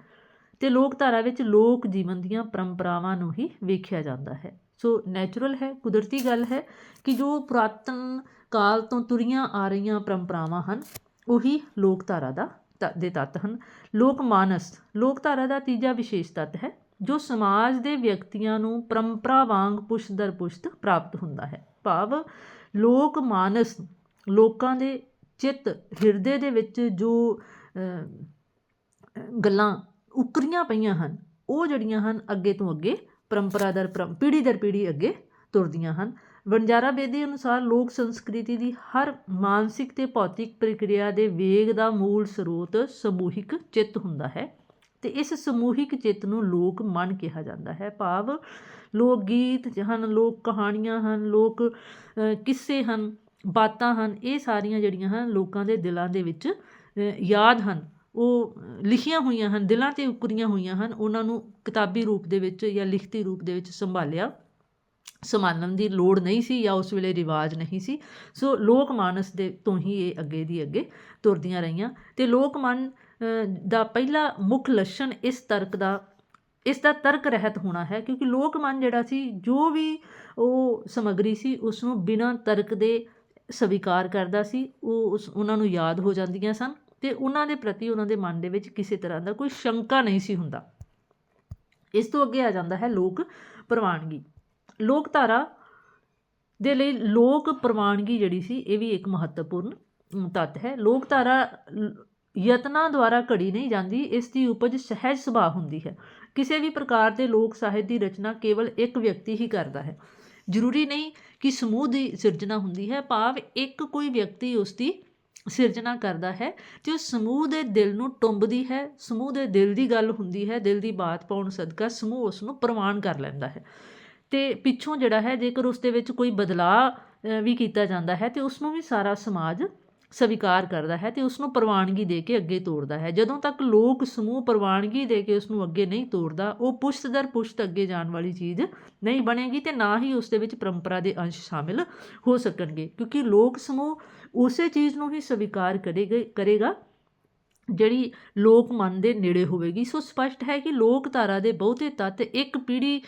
Speaker 1: ਤੇ ਲੋਕਧਾਰਾ ਵਿੱਚ ਲੋਕ ਜੀਵਨ ਦੀਆਂ ਪਰੰਪਰਾਵਾਂ ਨੂੰ ਹੀ ਵੇਖਿਆ ਜਾਂਦਾ ਹੈ। ਸੋ ਨੈਚੁਰਲ ਹੈ, ਕੁਦਰਤੀ ਗੱਲ ਹੈ ਕਿ ਜੋ ਪੁਰਾਤਨ ਕਾਲ ਤੋਂ ਤੁਰੀਆਂ ਆ ਰਹੀਆਂ ਪਰੰਪਰਾਵਾਂ ਹਨ ਉਹੀ ਲੋਕਧਾਰਾ ਦਾ ਤ- ਦੇ ਤੱਤ ਹਨ। ਲੋਕ ਮਾਨਸ, ਲੋਕਧਾਰਾ ਦਾ ਤੀਜਾ ਵਿਸ਼ੇਸ਼ ਤੱਤ ਹੈ, ਜੋ ਸਮਾਜ ਦੇ ਵਿਅਕਤੀਆਂ ਨੂੰ ਪਰੰਪਰਾ ਵਾਂਗ ਪੁਸ਼ਤ ਦਰ ਪੁਸ਼ਤ ਪ੍ਰਾਪਤ ਹੁੰਦਾ ਹੈ। ਭਾਵ ਲੋਕ ਮਾਨਸ, ਲੋਕਾਂ ਦੇ ਚਿੱਤ, ਹਿਰਦੇ ਦੇ ਵਿੱਚ ਜੋ ਗੱਲਾਂ ਉਕਰੀਆਂ ਪਈਆਂ ਹਨ, ਉਹ ਜਿਹੜੀਆਂ ਹਨ ਅੱਗੇ ਤੋਂ ਅੱਗੇ ਪਰੰਪਰਾ ਦਰ, ਪਰੰ- ਪੀੜ੍ਹੀ ਦਰ, ਪੀੜ੍ਹੀ ਅੱਗੇ ਤੁਰਦੀਆਂ ਹਨ। ਵਣਜਾਰਾ ਬੇਦੀ ਅਨੁਸਾਰ ਲੋਕ ਸੰਸਕ੍ਰਿਤੀ ਦੀ ਹਰ ਮਾਨਸਿਕ ਤੇ ਭੌਤਿਕ ਪ੍ਰਕਿਰਿਆ ਦੇ ਵੇਗ ਦਾ ਮੂਲ ਸਰੋਤ ਸਮੂਹਿਕ ਚਿੱਤ ਹੁੰਦਾ ਹੈ ਤੇ ਇਸ ਸਮੂਹਿਕ ਚਿੱਤ ਨੂੰ ਲੋਕ ਮਨ ਕਿਹਾ ਜਾਂਦਾ ਹੈ। ਭਾਵ ਲੋਕ ਗੀਤ ਹਨ, ਲੋਕ ਕਹਾਣੀਆਂ ਹਨ, ਲੋਕ ਕਿੱਸੇ ਹਨ, ਬਾਤਾਂ ਹਨ, ਇਹ ਸਾਰੀਆਂ ਜਿਹੜੀਆਂ ਹਨ ਲੋਕਾਂ ਦੇ ਦਿਲਾਂ ਦੇ ਵਿੱਚ ਯਾਦ ਹਨ। ਉਹ ਲਿਖੀਆਂ ਹੋਈਆਂ ਹਨ, ਦਿਲਾਂ ਤੇ ਉਕਰੀਆਂ ਹੋਈਆਂ ਹਨ, ਉਹਨਾਂ ਨੂੰ ਕਿਤਾਬੀ ਰੂਪ ਦੇ ਵਿੱਚ ਜਾਂ ਲਿਖਤੀ ਰੂਪ ਦੇ ਵਿੱਚ ਸੰਭਾਲਿਆ ਸੰਭਾਲਣ ਦੀ ਲੋੜ ਨਹੀਂ ਸੀ ਜਾਂ ਉਸ ਵੇਲੇ ਰਿਵਾਜ ਨਹੀਂ ਸੀ। ਸੋ ਲੋਕ ਮਾਨਸ ਦੇ ਤੋਂ ਹੀ ਇਹ ਅੱਗੇ ਦੀ ਅੱਗੇ ਤੁਰਦੀਆਂ ਰਹੀਆਂ। ਤੇ ਲੋਕ ਮਨ ਦਾ ਪਹਿਲਾ ਮੁੱਖ ਲੱਛਣ ਇਸ ਤਰਕ ਦਾ, ਇਸ ਦਾ ਤਰਕ ਰਹਿਤ ਹੋਣਾ ਹੈ। ਕਿਉਂਕਿ ਲੋਕ ਮਨ ਜਿਹੜਾ ਸੀ, ਜੋ ਵੀ ਉਹ ਸਮੱਗਰੀ ਸੀ ਉਸ ਨੂੰ ਬਿਨਾਂ ਤਰਕ ਦੇ ਸਵੀਕਾਰ ਕਰਦਾ ਸੀ। ਉਹ ਉਸ, ਉਹਨਾਂ ਨੂੰ ਯਾਦ ਹੋ ਜਾਂਦੀਆਂ ਸਨ ਤੇ ਉਹਨਾਂ ਦੇ ਪ੍ਰਤੀ ਉਹਨਾਂ ਦੇ ਮਨ ਦੇ ਵਿੱਚ ਕਿਸੇ ਤਰ੍ਹਾਂ ਦਾ ਕੋਈ ਸ਼ੰਕਾ ਨਹੀਂ ਸੀ ਹੁੰਦਾ। ਇਸ ਤੋਂ ਅੱਗੇ ਆ ਜਾਂਦਾ ਹੈ ਲੋਕ ਪ੍ਰਵਾਨਗੀ। ਲੋਕਧਾਰਾ ਦੇ ਲਈ ਲੋਕ ਪ੍ਰਵਾਨਗੀ ਜਿਹੜੀ ਸੀ, ਇਹ ਵੀ ਇੱਕ ਮਹੱਤਵਪੂਰਨ ਤੱਤ ਹੈ। ਲੋਕਧਾਰਾ ਲ- ਯਤਨਾਂ ਦੁਆਰਾ ਘੜੀ ਨਹੀਂ ਜਾਂਦੀ, ਇਸ ਦੀ ਉਪਜ ਸਹਿਜ ਸੁਭਾਅ ਹੁੰਦੀ ਹੈ। ਕਿਸੇ ਵੀ ਪ੍ਰਕਾਰ ਦੇ ਲੋਕ ਸਾਹਿਤ ਦੀ ਰਚਨਾ ਕੇਵਲ ਇੱਕ ਵਿਅਕਤੀ ਹੀ ਕਰਦਾ ਹੈ। ਜ਼ਰੂਰੀ ਨਹੀਂ ਕਿ ਸਮੂਹ ਦੀ ਸਿਰਜਣਾ ਹੁੰਦੀ ਹੈ, ਭਾਵ ਇੱਕ ਕੋਈ ਵਿਅਕਤੀ ਉਸ ਦੀ ਸਿਰਜਣਾ ਕਰਦਾ ਹੈ ਤੇ ਉਹ ਸਮੂਹ ਦੇ ਦਿਲ ਨੂੰ ਟੁੰਬਦੀ ਹੈ, ਸਮੂਹ ਦੇ ਦਿਲ ਦੀ ਗੱਲ ਹੁੰਦੀ ਹੈ, ਦਿਲ ਦੀ ਬਾਤ ਪਾਉਣ ਸਦਕਾ ਸਮੂਹ ਉਸ ਨੂੰ ਪ੍ਰਵਾਨ ਕਰ ਲੈਂਦਾ ਹੈ। ਅਤੇ ਪਿੱਛੋਂ ਜਿਹੜਾ ਹੈ, ਜੇਕਰ ਉਸ ਦੇ ਵਿੱਚ ਕੋਈ ਬਦਲਾਅ ਵੀ ਕੀਤਾ ਜਾਂਦਾ ਹੈ, ਤਾਂ ਉਸ ਨੂੰ ਵੀ ਸਾਰਾ ਸਮਾਜ ਸਵੀਕਾਰ ਕਰਦਾ ਹੈ ਅਤੇ ਉਸ ਨੂੰ ਪ੍ਰਵਾਨਗੀ ਦੇ ਕੇ ਅੱਗੇ ਤੋਰਦਾ ਹੈ। ਜਦੋਂ ਤੱਕ ਲੋਕ ਸਮੂਹ ਪ੍ਰਵਾਨਗੀ ਦੇ ਕੇ ਉਸ ਨੂੰ ਅੱਗੇ ਨਹੀਂ ਤੋਰਦਾ, ਉਹ ਪੁਸ਼ਤ ਦਰ ਪੁਸ਼ਤ ਅੱਗੇ ਜਾਣ ਵਾਲੀ ਚੀਜ਼ ਨਹੀਂ ਬਣੇਗੀ ਤੇ ਨਾ ਹੀ ਉਸ ਦੇ ਵਿੱਚ ਪਰੰਪਰਾ ਦੇ ਅੰਸ਼ ਸ਼ਾਮਿਲ ਹੋ ਸਕਣਗੇ। ਕਿਉਂਕਿ ਲੋਕ ਸਮੂਹ ਉਸੇ ਚੀਜ਼ ਨੂੰ ਹੀ ਸਵੀਕਾਰ ਕਰੇਗਾ ਕਰੇਗਾ, ਜਿਹੜੀ ਲੋਕ ਮਨ ਦੇ ਨੇੜੇ ਹੋਵੇਗੀ। ਸੋ ਸਪਸ਼ਟ ਹੈ ਕਿ ਲੋਕ ਧਾਰਾ ਦੇ ਬਹੁਤੇ ਤੱਤ ਇੱਕ ਪੀੜ੍ਹੀ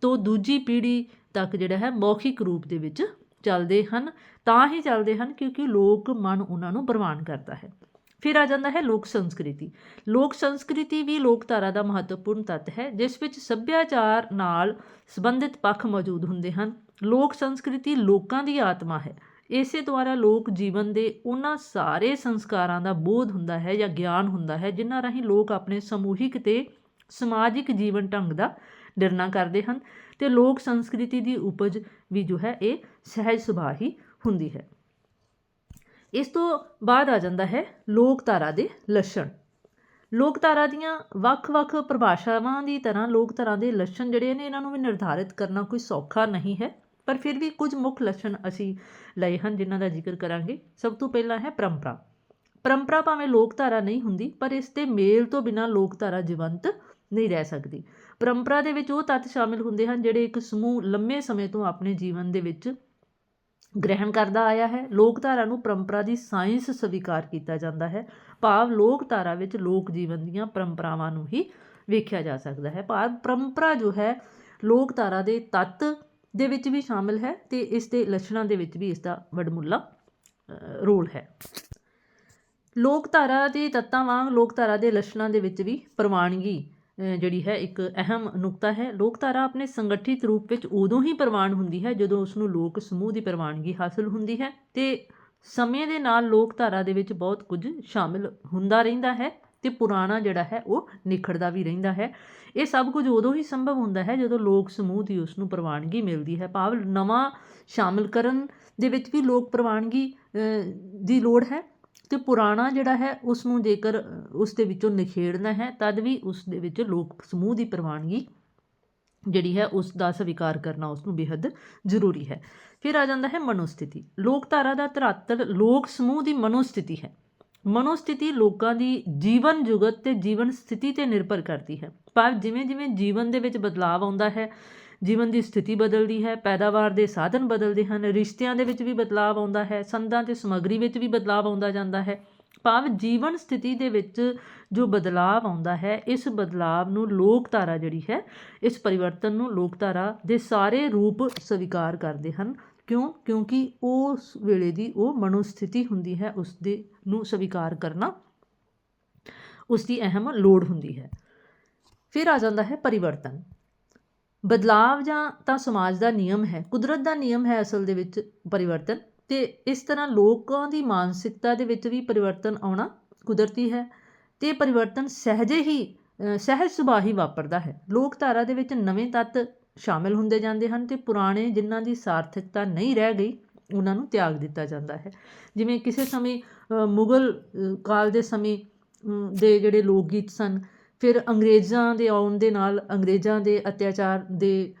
Speaker 1: ਤੋਂ ਦੂਜੀ ਪੀੜ੍ਹੀ ਤੱਕ ਜਿਹੜਾ ਹੈ ਮੌਖਿਕ ਰੂਪ ਦੇ ਵਿੱਚ ਚੱਲਦੇ ਹਨ, ਤਾਂ ਹੀ ਚੱਲਦੇ ਹਨ ਕਿਉਂਕਿ ਲੋਕ ਮਨ ਉਹਨਾਂ ਨੂੰ ਪ੍ਰਵਾਨ ਕਰਦਾ ਹੈ। ਫਿਰ ਆ ਜਾਂਦਾ ਹੈ ਲੋਕ ਸੰਸਕ੍ਰਿਤੀ। ਲੋਕ ਸੰਸਕ੍ਰਿਤੀ ਵੀ ਲੋਕਧਾਰਾ ਦਾ ਮਹੱਤਵਪੂਰਨ ਤੱਤ ਹੈ, ਜਿਸ ਵਿੱਚ ਸੱਭਿਆਚਾਰ ਨਾਲ ਸੰਬੰਧਿਤ ਪੱਖ ਮੌਜੂਦ ਹੁੰਦੇ ਹਨ। ਲੋਕ ਸੰਸਕ੍ਰਿਤੀ ਲੋਕਾਂ ਦੀ ਆਤਮਾ ਹੈ। ਇਸੇ ਦੁਆਰਾ ਲੋਕ ਜੀਵਨ ਦੇ ਉਹਨਾਂ ਸਾਰੇ ਸੰਸਕਾਰਾਂ ਦਾ ਬੋਧ ਹੁੰਦਾ ਹੈ ਜਾਂ ਗਿਆਨ ਹੁੰਦਾ ਹੈ, ਜਿਨ੍ਹਾਂ ਰਾਹੀਂ ਲੋਕ ਆਪਣੇ ਸਮੂਹਿਕ ਤੇ ਸਮਾਜਿਕ ਜੀਵਨ ਢੰਗ ਦਾ ਨਿਰਣਾ ਕਰਦੇ ਹਨ ਤੇ ਲੋਕ ਸੰਸਕ੍ਰਿਤੀ ਦੀ ਉਪਜ ਵੀ ਜੋ ਹੈ ਇਹ ਸਹਿਜ ਸੁਭਾਅ ਹੀ ਹੁੰਦੀ ਹੈ। ਇਸ ਤੋਂ ਬਾਅਦ ਆ ਜਾਂਦਾ ਹੈ ਲੋਕ ਧਾਰਾ ਦੇ ਲੱਛਣ। ਲੋਕਧਾਰਾ ਦੀਆਂ ਵੱਖ-ਵੱਖ ਪਰਿਭਾਸ਼ਾਵਾਂ ਦੀ ਤਰ੍ਹਾਂ ਲੋਕ ਧਾਰਾ ਦੇ ਲੱਛਣ ਜਿਹੜੇ ਨੇ ਇਹਨਾਂ ਨੂੰ ਵੀ ਨਿਰਧਾਰਿਤ ਕਰਨਾ ਕੋਈ ਸੌਖਾ ਨਹੀਂ ਹੈ, ਪਰ ਫਿਰ ਵੀ ਕੁਝ ਮੁੱਖ ਲੱਛਣ ਅਸੀਂ ਲਏ ਹਨ ਜਿਨ੍ਹਾਂ ਦਾ ਜ਼ਿਕਰ ਕਰਾਂਗੇ। ਸਭ ਤੋਂ ਪਹਿਲਾਂ ਹੈ ਪਰੰਪਰਾ। ਪਰੰਪਰਾ ਭਾਵੇਂ ਲੋਕਧਾਰਾ ਨਹੀਂ ਹੁੰਦੀ, ਪਰ ਇਸ 'ਤੇ ਮੇਲ ਤੋਂ ਬਿਨਾਂ ਲੋਕਧਾਰਾ ਜੀਵੰਤ ਨਹੀਂ ਰਹਿ ਸਕਦੀ। ਪਰੰਪਰਾ ਦੇ ਵਿੱਚ ਉਹ ਤੱਤ ਸ਼ਾਮਿਲ ਹੁੰਦੇ ਹਨ ਜਿਹੜੇ ਇੱਕ ਸਮੂਹ ਲੰਮੇ ਸਮੇਂ ਤੋਂ ਆਪਣੇ ਜੀਵਨ ਦੇ ਵਿੱਚ ਗ੍ਰਹਿਣ ਕਰਦਾ ਆਇਆ ਹੈ। ਲੋਕਧਾਰਾ ਨੂੰ ਪਰੰਪਰਾ ਦੀ ਸਾਇੰਸ ਸਵੀਕਾਰ ਕੀਤਾ ਜਾਂਦਾ ਹੈ। ਭਾਵ ਲੋਕਧਾਰਾ ਵਿੱਚ ਲੋਕ ਜੀਵਨ ਦੀਆਂ ਪਰੰਪਰਾਵਾਂ ਨੂੰ ਹੀ ਵੇਖਿਆ ਜਾ ਸਕਦਾ ਹੈ। ਭਾਵ ਪਰੰਪਰਾ ਜੋ ਹੈ, ਲੋਕਧਾਰਾ ਦੇ ਤੱਤ ਦੇ ਵਿੱਚ ਵੀ ਸ਼ਾਮਿਲ ਹੈ ਤੇ ਇਸ ਦੇ ਲੱਛਣਾਂ ਦੇ ਵਿੱਚ ਵੀ ਇਸ ਦਾ ਵਡਮੁੱਲਾ ਰੋਲ ਹੈ। ਲੋਕਧਾਰਾ ਦੇ ਤੱਤਾਂ ਵਾਂਗ ਲੋਕਧਾਰਾ ਦੇ ਲੱਛਣਾਂ ਦੇ ਵਿੱਚ ਵੀ ਪ੍ਰਵਾਨਗੀ ਜਿਹੜੀ ਹੈ ਇੱਕ ਅਹਿਮ ਨੁਕਤਾ ਹੈ। ਲੋਕਧਾਰਾ ਆਪਣੇ ਸੰਗਠਿਤ ਰੂਪ ਵਿੱਚ ਉਦੋਂ ਹੀ ਪ੍ਰਵਾਨ ਹੁੰਦੀ ਹੈ ਜਦੋਂ ਉਸ ਨੂੰ ਲੋਕ ਸਮੂਹ ਦੀ ਪ੍ਰਵਾਨਗੀ ਹਾਸਲ ਹੁੰਦੀ ਹੈ ਤੇ ਸਮੇਂ ਦੇ ਨਾਲ ਲੋਕਧਾਰਾ ਦੇ ਵਿੱਚ ਬਹੁਤ ਕੁਝ ਸ਼ਾਮਿਲ ਹੁੰਦਾ ਰਹਿੰਦਾ ਹੈ ਤੇ ਪੁਰਾਣਾ ਜਿਹੜਾ ਹੈ ਉਹ ਨਿਖੜਦਾ ਵੀ ਰਹਿੰਦਾ ਹੈ। ਇਹ ਸਭ ਕੁਝ ਉਦੋਂ ਹੀ ਸੰਭਵ ਹੁੰਦਾ ਹੈ ਜਦੋਂ ਲੋਕ ਸਮੂਹ ਦੀ ਉਸ ਨੂੰ ਪ੍ਰਵਾਨਗੀ ਮਿਲਦੀ ਹੈ। ਭਾਵ ਨਵਾਂ ਸ਼ਾਮਿਲ ਕਰਨ ਦੇ ਵਿੱਚ ਵੀ ਲੋਕ ਪ੍ਰਵਾਨਗੀ ਦੀ ਲੋੜ ਹੈ। ਤੇ ਪੁਰਾਣਾ ਜਿਹੜਾ ਹੈ ਉਸ ਨੂੰ ਜੇਕਰ ਉਸ ਦੇ ਵਿੱਚੋਂ ਨਿਖੇੜਨਾ ਹੈ, ਤਦ ਵੀ ਉਸ ਦੇ ਵਿੱਚ ਲੋਕ ਸਮੂਹ ਦੀ ਪ੍ਰਵਾਨਗੀ ਜਿਹੜੀ ਹੈ, ਉਸ ਦਾ ਸਵੀਕਾਰ ਕਰਨਾ ਉਸ ਨੂੰ ਬੇहद ਜ਼ਰੂਰੀ ਹੈ। ਫਿਰ ਆ ਜਾਂਦਾ ਹੈ ਮਨੋਸਥਿਤੀ। ਲੋਕਧਾਰਾ ਦਾ ਧਰਾਤਲ ਲੋਕ ਸਮੂਹ ਦੀ ਮਨੋਸਥਿਤੀ ਹੈ। ਮਨੋਸਥਿਤੀ ਲੋਕਾਂ ਦੀ ਜੀਵਨ ਜੁਗਤ ਤੇ ਜੀਵਨ ਸਥਿਤੀ ਤੇ ਨਿਰਭਰ ਕਰਦੀ ਹੈ। ਪਰ ਜਿਵੇਂ ਜਿਵੇਂ ਜੀਵਨ ਦੇ ਵਿੱਚ ਬਦਲਾਅ ਆਉਂਦਾ ਹੈ ਜੀਵਨ ਦੀ ਸਥਿਤੀ ਬਦਲਦੀ ਹੈ, ਪੈਦਾਵਾਰ ਦੇ ਸਾਧਨ ਬਦਲਦੇ ਹਨ, ਰਿਸ਼ਤਿਆਂ ਦੇ ਵਿੱਚ ਵੀ ਬਦਲਾਅ ਆਉਂਦਾ ਹੈ, ਸੰਦਾਂ ਤੇ ਸਮੱਗਰੀ ਵਿੱਚ ਵੀ ਬਦਲਾਅ ਆਉਂਦਾ ਜਾਂਦਾ ਹੈ। ਭਾਵ ਜੀਵਨ ਸਥਿਤੀ ਦੇ ਵਿੱਚ ਜੋ ਬਦਲਾਵ ਆਉਂਦਾ ਹੈ, ਇਸ ਬਦਲਾਵ ਨੂੰ ਲੋਕਧਾਰਾ ਜਿਹੜੀ ਹੈ, ਇਸ ਪਰਿਵਰਤਨ ਨੂੰ ਲੋਕਧਾਰਾ ਦੇ ਸਾਰੇ ਰੂਪ ਸਵੀਕਾਰ ਕਰਦੇ ਹਨ। ਕਿਉਂ? ਕਿਉਂਕਿ ਉਸ ਵੇਲੇ ਦੀ ਉਹ ਮਨੋਸਥਿਤੀ ਹੁੰਦੀ ਹੈ, ਉਸ ਦੇ ਨੂੰ ਸਵੀਕਾਰ ਕਰਨਾ, ਉਸ ਦੀ ਅਹਿਮ ਲੋੜ ਹੁੰਦੀ ਹੈ। ਫਿਰ ਆ ਜਾਂਦਾ ਹੈ ਪਰਿਵਰਤਨ। ਬਦਲਾਵ ਜਾਂ ਤਾਂ ਸਮਾਜ ਦਾ ਨਿਯਮ ਹੈ, ਕੁਦਰਤ ਦਾ ਨਿਯਮ ਹੈ ਅਸਲ ਦੇ ਵਿੱਚ ਪਰਿਵਰਤਨ ਤੇ ਇਸ ਤਰ੍ਹਾਂ ਲੋਕਾਂ ਦੀ ਮਾਨਸਿਕਤਾ ਦੇ ਵਿੱਚ ਵੀ ਪਰਿਵਰਤਨ ਆਉਣਾ ਕੁਦਰਤੀ ਹੈ ਤੇ ਪਰਿਵਰਤਨ ਸਹਿਜੇ ਹੀ ਸਹਿਜ ਸੁਭਾਅ ਹੀ ਵਾਪਰਦਾ ਹੈ। ਲੋਕਧਾਰਾ ਦੇ ਵਿੱਚ ਨਵੇਂ ਤੱਤ ਸ਼ਾਮਿਲ ਹੁੰਦੇ ਜਾਂਦੇ ਹਨ ਤੇ ਪੁਰਾਣੇ ਜਿਨ੍ਹਾਂ ਦੀ ਸਾਰਥਕਤਾ ਨਹੀਂ ਰਹਿ ਗਈ, ਉਹਨਾਂ ਨੂੰ ਤਿਆਗ ਦਿੱਤਾ ਜਾਂਦਾ ਹੈ। ਜਿਵੇਂ ਕਿਸੇ ਸਮੇਂ ਮੁਗਲ ਕਾਲ ਦੇ ਸਮੇਂ ਦੇ ਜਿਹੜੇ ਲੋਕ ਗੀਤ ਸਨ ਫਿਰ ਅੰਗਰੇਜ਼ਾਂ ਦੇ ਆਉਣ ਦੇ ਨਾਲ ਅੰਗਰੇਜ਼ਾਂ ਦੇ ਅਤਿਆਚਾਰ ਦੇ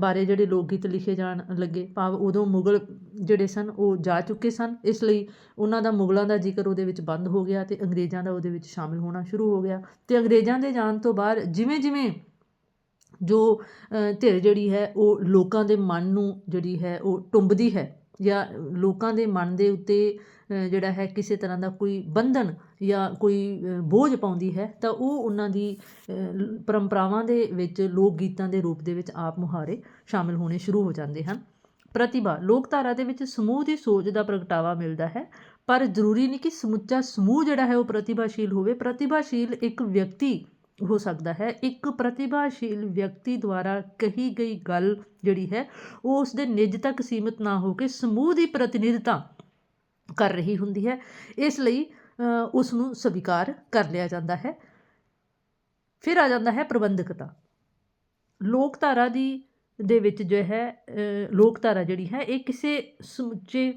Speaker 1: ਬਾਰੇ ਜਿਹੜੇ ਲੋਕ ਗੀਤ ਲਿਖੇ ਜਾਣ ਲੱਗੇ, ਭਾਵ ਉਦੋਂ ਮੁਗਲ ਜਿਹੜੇ ਸਨ ਉਹ ਜਾ ਚੁੱਕੇ ਸਨ। ਇਸ ਲਈ ਉਹਨਾਂ ਦਾ ਮੁਗਲਾਂ ਦਾ ਜ਼ਿਕਰ ਉਹਦੇ ਵਿੱਚ ਬੰਦ ਹੋ ਗਿਆ ਅਤੇ ਅੰਗਰੇਜ਼ਾਂ ਦਾ ਉਹਦੇ ਵਿੱਚ ਸ਼ਾਮਿਲ ਹੋਣਾ ਸ਼ੁਰੂ ਹੋ ਗਿਆ। ਤੇ ਅੰਗਰੇਜ਼ਾਂ ਦੇ ਜਾਣ ਤੋਂ ਬਾਅਦ ਜਿਵੇਂ ਜਿਵੇਂ ਜੋ ਧਿਰ ਜਿਹੜੀ ਹੈ ਉਹ ਲੋਕਾਂ ਦੇ ਮਨ ਨੂੰ ਜਿਹੜੀ ਹੈ ਉਹ ਟੁੰਬਦੀ ਹੈ ਜਾਂ ਲੋਕਾਂ ਦੇ ਮਨ ਦੇ ਉੱਤੇ ਜਿਹੜਾ ਹੈ ਕਿਸੇ ਤਰ੍ਹਾਂ ਦਾ ਕੋਈ ਬੰਧਨ ਜਾਂ ਕੋਈ ਬੋਝ ਪਾਉਂਦੀ ਹੈ, ਤਾਂ ਉਹ ਉਹਨਾਂ ਦੀ ਪਰੰਪਰਾਵਾਂ ਦੇ ਵਿੱਚ, ਲੋਕ ਗੀਤਾਂ ਦੇ ਰੂਪ ਦੇ ਵਿੱਚ ਆਪ ਮੁਹਾਰੇ ਸ਼ਾਮਿਲ ਹੋਣੇ ਸ਼ੁਰੂ ਹੋ ਜਾਂਦੇ ਹਨ। ਪ੍ਰਤਿਭਾ, ਲੋਕਧਾਰਾ ਦੇ ਵਿੱਚ ਸਮੂਹ ਦੀ ਸੋਚ ਦਾ ਪ੍ਰਗਟਾਵਾ ਮਿਲਦਾ ਹੈ, ਪਰ ਜ਼ਰੂਰੀ ਨਹੀਂ ਕਿ ਸਮੁੱਚਾ ਸਮੂਹ ਜਿਹੜਾ ਹੈ ਉਹ ਪ੍ਰਤਿਭਾਸ਼ੀਲ ਹੋਵੇ। ਪ੍ਰਤਿਭਾਸ਼ੀਲ ਇੱਕ ਵਿਅਕਤੀ ਹੋ ਸਕਦਾ ਹੈ। ਇੱਕ ਪ੍ਰਤਿਭਾਸ਼ੀਲ ਵਿਅਕਤੀ ਦੁਆਰਾ ਕਹੀ ਗਈ ਗੱਲ ਜਿਹੜੀ ਹੈ, ਉਹ ਉਸ ਦੇ ਨਿੱਜ ਤੱਕ ਸੀਮਿਤ ਨਾ ਹੋ ਕੇ ਸਮੂਹ ਦੀ ਪ੍ਰਤੀਨਿਧਤਾ ਕਰ ਰਹੀ ਹੁੰਦੀ ਹੈ। ਇਸ ਲਈ ਉਸ ਨੂੰ ਸਵੀਕਾਰ ਕਰ ਲਿਆ ਜਾਂਦਾ ਹੈ। ਫਿਰ ਆ ਜਾਂਦਾ ਹੈ ਪ੍ਰਬੰਧਕਤਾ। ਲੋਕਧਾਰਾ ਦੀ ਦੇ ਵਿੱਚ ਜੋ ਹੈ ਅ, ਲੋਕਧਾਰਾ ਜਿਹੜੀ ਹੈ ਇਹ ਕਿਸੇ ਸਮੁੱਚੇ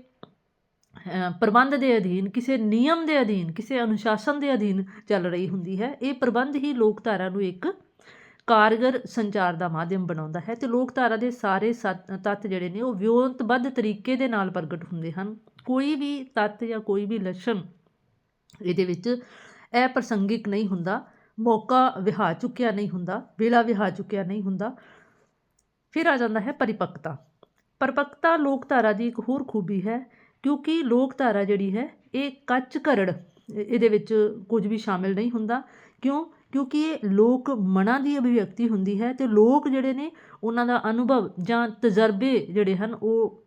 Speaker 1: ਪ੍ਰਬੰਧ ਦੇ ਅਧੀਨ ਕਿਸੇ ਨਿਯਮ ਦੇ ਅਧੀਨ ਕਿਸੇ ਅਨੁਸ਼ਾਸਨ ਦੇ ਅਧੀਨ ਚੱਲ ਰਹੀ ਹੁੰਦੀ ਹੈ। ਇਹ ਪ੍ਰਬੰਧ ਹੀ ਲੋਕਧਾਰਾ ਨੂੰ ਇੱਕ ਕਾਰਗਰ ਸੰਚਾਰ ਦਾ ਮਾਧਿਅਮ ਬਣਾਉਂਦਾ ਹੈ ਤੇ ਲੋਕਧਾਰਾ ਦੇ ਸਾਰੇ ਸੱਤ- ਤੱਤ ਜਿਹੜੇ ਨੇ ਉਹ ਵਿਉਂਤਬੱਧ ਤਰੀਕੇ ਦੇ ਨਾਲ ਪ੍ਰਗਟ ਹੁੰਦੇ ਹਨ। ਕੋਈ ਵੀ ਤੱਤ ਜਾਂ ਕੋਈ ਵੀ ਲੱਛਣ ਇਹਦੇ ਵਿੱਚ ਇਹ ਪ੍ਰਸੰਗਿਕ ਨਹੀਂ ਹੁੰਦਾ, ਮੌਕਾ ਵਿਹਾ ਚੁੱਕਿਆ ਨਹੀਂ ਹੁੰਦਾ, ਵੇਲਾ ਵਿਹਾ ਚੁੱਕਿਆ ਨਹੀਂ ਹੁੰਦਾ। ਫਿਰ ਆ ਜਾਂਦਾ ਹੈ ਪਰਿਪੱਕਤਾ। ਪਰਿਪੱਕਤਾ ਲੋਕਧਾਰਾ ਦੀ ਇੱਕ ਹੋਰ ਖੂਬੀ ਹੈ, ਕਿਉਂਕਿ ਲੋਕਧਾਰਾ ਜਿਹੜੀ ਹੈ, ਇਹ ਕੱਚ ਘਰੜ ਇਹਦੇ ਵਿੱਚ ਕੁਝ ਵੀ ਸ਼ਾਮਿਲ ਨਹੀਂ ਹੁੰਦਾ। ਕਿਉਂ? ਕਿਉਂਕਿ ਇਹ ਲੋਕ ਮਨਾਂ ਦੀ ਅਭਿਵਿਅਕਤੀ ਹੁੰਦੀ ਹੈ ਤੇ ਲੋਕ ਜਿਹੜੇ ਨੇ, ਉਹਨਾਂ ਦਾ ਅਨੁਭਵ ਜਾਂ ਤਜਰਬੇ ਜਿਹੜੇ ਹਨ, ਉਹ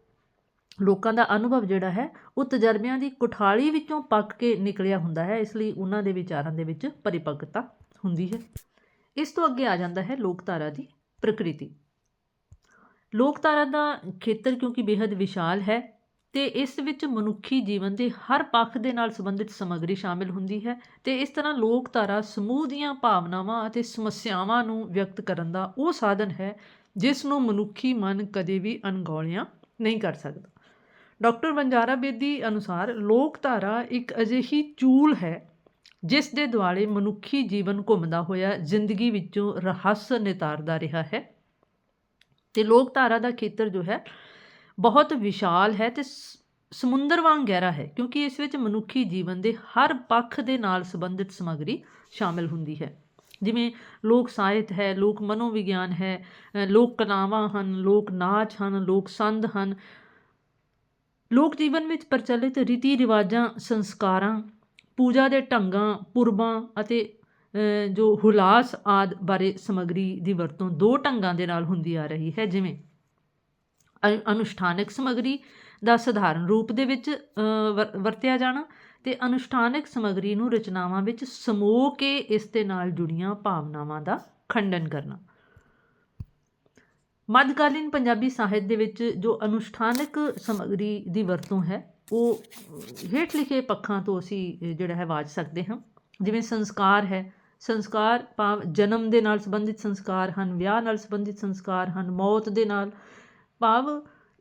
Speaker 1: ਲੋਕਾਂ ਦਾ ਅਨੁਭਵ ਜਿਹੜਾ ਹੈ, ਉਹ ਤਜਰਬਿਆਂ ਦੀ ਕੁਠਾਲੀ ਵਿੱਚੋਂ ਪੱਕ ਕੇ ਨਿਕਲਿਆ ਹੁੰਦਾ ਹੈ। ਇਸ ਲਈ ਉਹਨਾਂ ਦੇ ਵਿਚਾਰਾਂ ਦੇ ਵਿੱਚ ਪਰਿਪੱਕਤਾ ਹੁੰਦੀ ਹੈ। ਇਸ ਤੋਂ ਅੱਗੇ ਆ ਜਾਂਦਾ ਹੈ ਲੋਕਧਾਰਾ ਦੀ ਪ੍ਰਕਿਰਤੀ। ਲੋਕਧਾਰਾ ਦਾ ਖੇਤਰ ਕਿਉਂਕਿ ਬੇहद ਵਿਸ਼ਾਲ ਹੈ ਤੇ ਇਸ ਵਿੱਚ ਮਨੁੱਖੀ ਜੀਵਨ ਦੇ ਹਰ ਪੱਖ ਦੇ ਨਾਲ ਸੰਬੰਧਿਤ ਸਮੱਗਰੀ ਸ਼ਾਮਿਲ ਹੁੰਦੀ ਹੈ ਤੇ ਇਸ ਤਰ੍ਹਾਂ ਲੋਕਧਾਰਾ ਸਮੂਹ ਦੀਆਂ ਭਾਵਨਾਵਾਂ ਅਤੇ ਸਮੱਸਿਆਵਾਂ ਨੂੰ ਵਿਅਕਤ ਕਰਨ ਦਾ ਉਹ ਸਾਧਨ ਹੈ ਜਿਸ ਨੂੰ ਮਨੁੱਖੀ ਮਨ ਕਦੇ ਵੀ ਅਣਗੌਲਿਆਂ ਨਹੀਂ ਕਰ ਸਕਦਾ। ਡਾਕਟਰ ਬੰਜਾਰਾ ਬੇਦੀ ਅਨੁਸਾਰ ਲੋਕ ਧਾਰਾ ਇੱਕ ਅਜਿਹੀ ਚੂਲ ਹੈ, ਜਿਸ ਦੇ ਦੁਆਲੇ ਮਨੁੱਖੀ ਜੀਵਨ ਘੁੰਮਦਾ ਹੋਇਆ ਜ਼ਿੰਦਗੀ ਵਿੱਚੋਂ ਰਹੱਸ ਨਿਤਾਰਦਾ ਰਿਹਾ ਹੈ। ਤੇ ਲੋਕਧਾਰਾ ਦਾ ਖੇਤਰ ਜੋ ਹੈ, ਬਹੁਤ ਵਿਸ਼ਾਲ ਹੈ ਤੇ ਸ- ਸਮੁੰਦਰ ਵਾਂਗ ਗਹਿਰਾ ਹੈ, ਕਿਉਂਕਿ ਇਸ ਵਿੱਚ ਮਨੁੱਖੀ ਜੀਵਨ ਦੇ ਹਰ ਪੱਖ ਦੇ ਨਾਲ ਸੰਬੰਧਿਤ ਸਮੱਗਰੀ ਸ਼ਾਮਿਲ ਹੁੰਦੀ ਹੈ। ਜਿਵੇਂ ਲੋਕ ਸਾਹਿਤ ਹੈ, ਲੋਕ ਮਨੋਵਿਗਿਆਨ ਹੈ ਲੋਕ ਕਲਾਵਾਂ ਹਨ, ਲੋਕ ਨਾਚ ਹਨ, ਲੋਕ ਸੰਦ ਹਨ ਲੋਕ ਜੀਵਨ ਵਿੱਚ ਪ੍ਰਚਲਿਤ ਰੀਤੀ ਰਿਵਾਜਾਂ, ਸੰਸਕਾਰਾਂ, ਪੂਜਾ ਦੇ ਢੰਗਾਂ, ਪੁਰਬਾਂ ਅਤੇ ਜੋ ਹੁਲਾਸ ਆਦ ਬਾਰੇ ਸਮੱਗਰੀ ਦੀ ਵਰਤੋਂ ਦੋ ਢੰਗਾਂ ਦੇ ਨਾਲ ਹੁੰਦੀ ਆ ਰਹੀ ਹੈ, ਜਿਵੇਂ ਅਨੁ- ਅਨੁਸ਼ਠਾਨਕ ਸਮੱਗਰੀ ਦਾ ਸਧਾਰਨ ਰੂਪ ਦੇ ਵਿੱਚ ਵਰ- ਵਰਤਿਆ ਜਾਣਾ ਤੇ ਅਨੁਸ਼ਠਾਨਕ ਸਮੱਗਰੀ ਨੂੰ ਰਚਨਾਵਾਂ ਵਿੱਚ ਸਮੋ ਕੇ ਇਸ ਦੇ ਨਾਲ ਜੁੜੀਆਂ ਭਾਵਨਾਵਾਂ ਦਾ ਖੰਡਨ ਕਰਨਾ। ਮੱਧਕਾਲੀਨ ਪੰਜਾਬੀ ਸਾਹਿਤ ਦੇ ਵਿੱਚ ਜੋ ਅਨੁਸ਼ਠਾਨਕ ਸਮੱਗਰੀ ਦੀ ਵਰਤੋਂ ਹੈ, ਉਹ ਹੇਠ ਲਿਖੇ ਪੱਖਾਂ ਤੋਂ ਅਸੀਂ ਜਿਹੜਾ ਹੈ ਵਾਜ ਸਕਦੇ ਹਾਂ। ਜਿਵੇਂ ਸੰਸਕਾਰ ਹੈ, ਸੰਸਕਾਰ ਭਾਵ ਜਨਮ ਦੇ ਨਾਲ ਸੰਬੰਧਿਤ ਸੰਸਕਾਰ ਹਨ, ਵਿਆਹ ਨਾਲ ਸੰਬੰਧਿਤ ਸੰਸਕਾਰ ਹਨ, ਮੌਤ ਦੇ ਨਾਲ। ਭਾਵ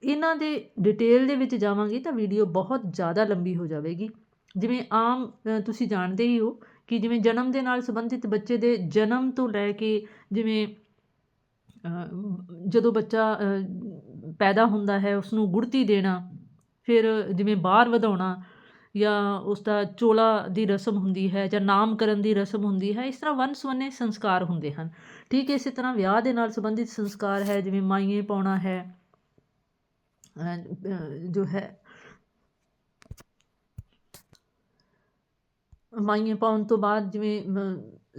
Speaker 1: ਇਹਨਾਂ ਦੇ ਡਿਟੇਲ ਦੇ ਵਿੱਚ ਜਾਵਾਂਗੇ ਤਾਂ ਵੀਡੀਓ ਬਹੁਤ ਜ਼ਿਆਦਾ ਲੰਬੀ ਹੋ ਜਾਵੇਗੀ। ਜਿਵੇਂ ਆਮ ਤੁਸੀਂ ਜਾਣਦੇ ਹੀ ਹੋ ਕਿ ਜਿਵੇਂ ਜਨਮ ਦੇ ਨਾਲ ਸੰਬੰਧਿਤ ਬੱਚੇ ਦੇ ਜਨਮ ਤੋਂ ਲੈ ਕੇ ਜਿਵੇਂ ਜਦੋਂ ਬੱਚਾ ਪੈਦਾ ਹੁੰਦਾ ਹੈ, ਉਸਨੂੰ ਗੁੜਤੀ ਦੇਣਾ, ਫਿਰ ਜਿਵੇਂ ਬਾਹਰ ਵਧਾਉਣਾ ਜਾਂ ਉਸਦਾ ਚੋਲਾ ਦੀ ਰਸਮ ਹੁੰਦੀ ਹੈ ਜਾਂ ਨਾਮਕਰਨ ਦੀ ਰਸਮ ਹੁੰਦੀ ਹੈ, ਇਸ ਤਰ੍ਹਾਂ ਵੰਨ ਸੁਵੰਨੇ ਸੰਸਕਾਰ ਹੁੰਦੇ ਹਨ। ਠੀਕ ਇਸੇ ਤਰ੍ਹਾਂ ਵਿਆਹ ਦੇ ਨਾਲ ਸੰਬੰਧਿਤ ਸੰਸਕਾਰ ਹੈ, ਜਿਵੇਂ ਮਾਈਏ ਪਾਉਣਾ ਹੈ ਜੋ ਹੈ, ਮਾਈਏ ਪਾਉਣ ਤੋਂ ਬਾਅਦ ਜਿਵੇਂ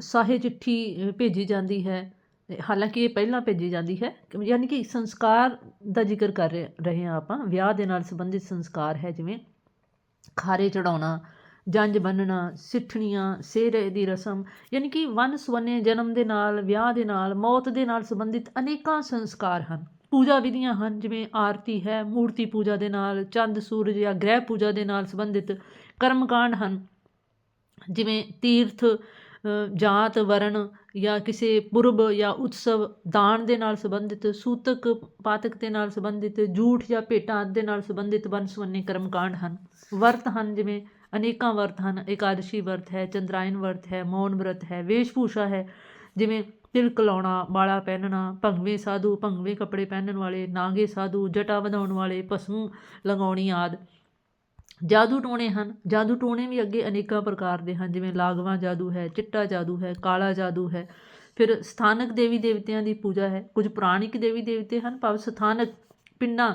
Speaker 1: ਸਾਹੇ ਚਿੱਠੀ ਭੇਜੀ ਜਾਂਦੀ ਹੈ। ਹਾਲਾਂਕਿ ਇਹ ਪਹਿਲਾਂ ਭੇਜੀ ਜਾਂਦੀ ਹੈ ਯਾਨੀ ਕਿ ਸੰਸਕਾਰ ਦਾ ਜ਼ਿਕਰ ਕਰ ਰਹੇ ਹਾਂ ਆਪਾਂ। ਵਿਆਹ ਦੇ ਨਾਲ ਸੰਬੰਧਿਤ ਸੰਸਕਾਰ ਹੈ ਜਿਵੇਂ ਖਾਰੇ ਚੜਾਉਣਾ ਜੰਜ ਬੰਨਣਾ ਸਿੱਠਣੀਆਂ, ਸਿਹਰੇ ਦੀ ਰਸਮ, ਯਾਨੀ ਕਿ ਵਨ ਸੁਵੰਨੇ ਜਨਮ ਦੇ ਨਾਲ, ਵਿਆਹ ਦੇ ਨਾਲ, ਮੌਤ ਦੇ ਨਾਲ ਸੰਬੰਧਿਤ ਅਨੇਕਾਂ ਸੰਸਕਾਰ ਹਨ। ਪੂਜਾ ਵਿਧੀਆਂ ਹਨ ਜਿਵੇਂ ਆਰਤੀ ਹੈ, ਮੂਰਤੀ ਪੂਜਾ ਦੇ ਨਾਲ, ਚੰਦ, ਸੂਰਜ ਜਾਂ ਗ੍ਰਹਿ ਪੂਜਾ ਦੇ ਨਾਲ ਸੰਬੰਧਿਤ ਕਰਮਕਾਂਡ ਹਨ। ਜਿਵੇਂ ਤੀਰਥ ਜਾਤ, ਵਰਣ ਜਾਂ ਕਿਸੇ ਪੁਰਬ ਜਾਂ ਉਤਸਵ ਦਾਨ ਦੇ ਨਾਲ ਸੰਬੰਧਿਤ, ਸੂਤਕ ਪਾਤਕ ਦੇ ਨਾਲ ਸੰਬੰਧਿਤ ਝੂਠ ਜਾਂ ਭੇਟਾਂ ਆਦਿ ਦੇ ਨਾਲ ਸੰਬੰਧਿਤ ਵੰਨ-ਸੁਵੰਨੇ ਕਰਮਕਾਂਡ ਹਨ। ਵਰਤ ਹਨ ਜਿਵੇਂ ਅਨੇਕਾਂ ਵਰਤ ਹਨ, ਇਕਾਦਸ਼ੀ ਵਰਤ ਹੈ ਚੰਦਰਾਇਨ ਵਰਤ ਹੈ, ਮੌਨ ਵਰਤ ਹੈ, ਵੇਸ਼ਭੂਸ਼ਾ ਹੈ। ਜਿਵੇਂ ਤਿਲਕ ਲਾਉਣਾ ਮਾਲਾ ਪਹਿਨਣਾ, ਭੰਗਵੇਂ ਸਾਧੂ, ਭੰਗਵੇਂ ਕੱਪੜੇ ਪਹਿਨਣ ਵਾਲੇ, ਨਾਗੇ ਸਾਧੂ, ਜਟਾ ਵਧਾਉਣ ਵਾਲੇ, ਭਸਮ ਲਗਾਉਣੀ ਆਦਿ। ਜਾਦੂ ਟੋਣੇ ਹਨ। ਜਾਦੂ ਟੋਣੇ ਵੀ ਅੱਗੇ ਅਨੇਕਾਂ ਪ੍ਰਕਾਰ ਦੇ ਹਨ, ਜਿਵੇਂ ਲਾਗਵਾ ਜਾਦੂ ਹੈ, ਚਿੱਟਾ ਜਾਦੂ ਹੈ, ਕਾਲਾ ਜਾਦੂ ਹੈ। ਫਿਰ ਸਥਾਨਕ ਦੇਵੀ ਦੇਵਤਿਆਂ ਦੀ ਪੂਜਾ ਹੈ। ਕੁਝ ਪੁਰਾਣਿਕ ਦੇਵੀ ਦੇਵਤੇ ਹਨ, ਭਾਵ ਸਥਾਨਕ ਪਿੰਡਾਂ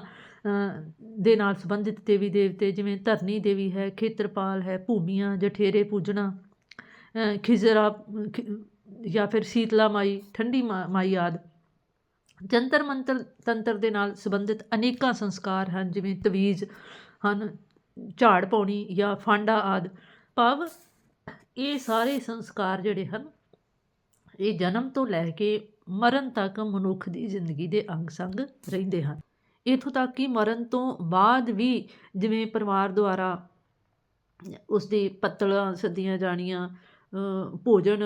Speaker 1: ਦੇ ਨਾਲ ਸੰਬੰਧਿਤ ਦੇਵੀ ਦੇਵਤੇ, ਜਿਵੇਂ ਧਰਨੀ ਦੇਵੀ ਹੈ, ਖੇਤਰਪਾਲ ਹੈ, ਭੂਮੀਆਂ, ਜਠੇਰੇ ਪੂਜਣਾ ਖਿਜ਼ਰਾ, ਖਿ- ਜਾਂ ਫਿਰ ਸੀਤਲਾ ਮਾਈ ਠੰਡੀ ਮਾ- ਮਾਈ ਆਦਿ। ਜੰਤਰ ਮੰਤਰ ਤੰਤਰ ਦੇ ਨਾਲ ਸੰਬੰਧਿਤ ਅਨੇਕਾਂ ਸੰਸਕਾਰ ਹਨ, ਜਿਵੇਂ ਤਵੀਜ਼ ਹਨ ਝਾੜ ਪਾਉਣੀ ਜਾਂ ਫਾਂਡਾ ਆਦਿ, ਭਾਵ ਇਹ ਸਾਰੇ ਸੰਸਕਾਰ ਜਿਹੜੇ ਹਨ, ਇਹ ਜਨਮ ਤੋਂ ਲੈ ਕੇ ਮਰਨ ਤੱਕ ਮਨੁੱਖ ਦੀ ਜ਼ਿੰਦਗੀ ਦੇ ਅੰਗ ਸੰਗ ਰਹਿੰਦੇ ਹਨ। ਇਥੋਂ ਤੱਕ ਕਿ ਮਰਨ ਤੋਂ ਬਾਅਦ ਵੀ ਜਿਵੇਂ ਪਰਿਵਾਰ ਦੁਆਰਾ ਉਸ ਦੀ ਪੱਤਲਾਂ ਸੱਦੀਆਂ ਜਾਣੀਆਂ ਭੋਜਨ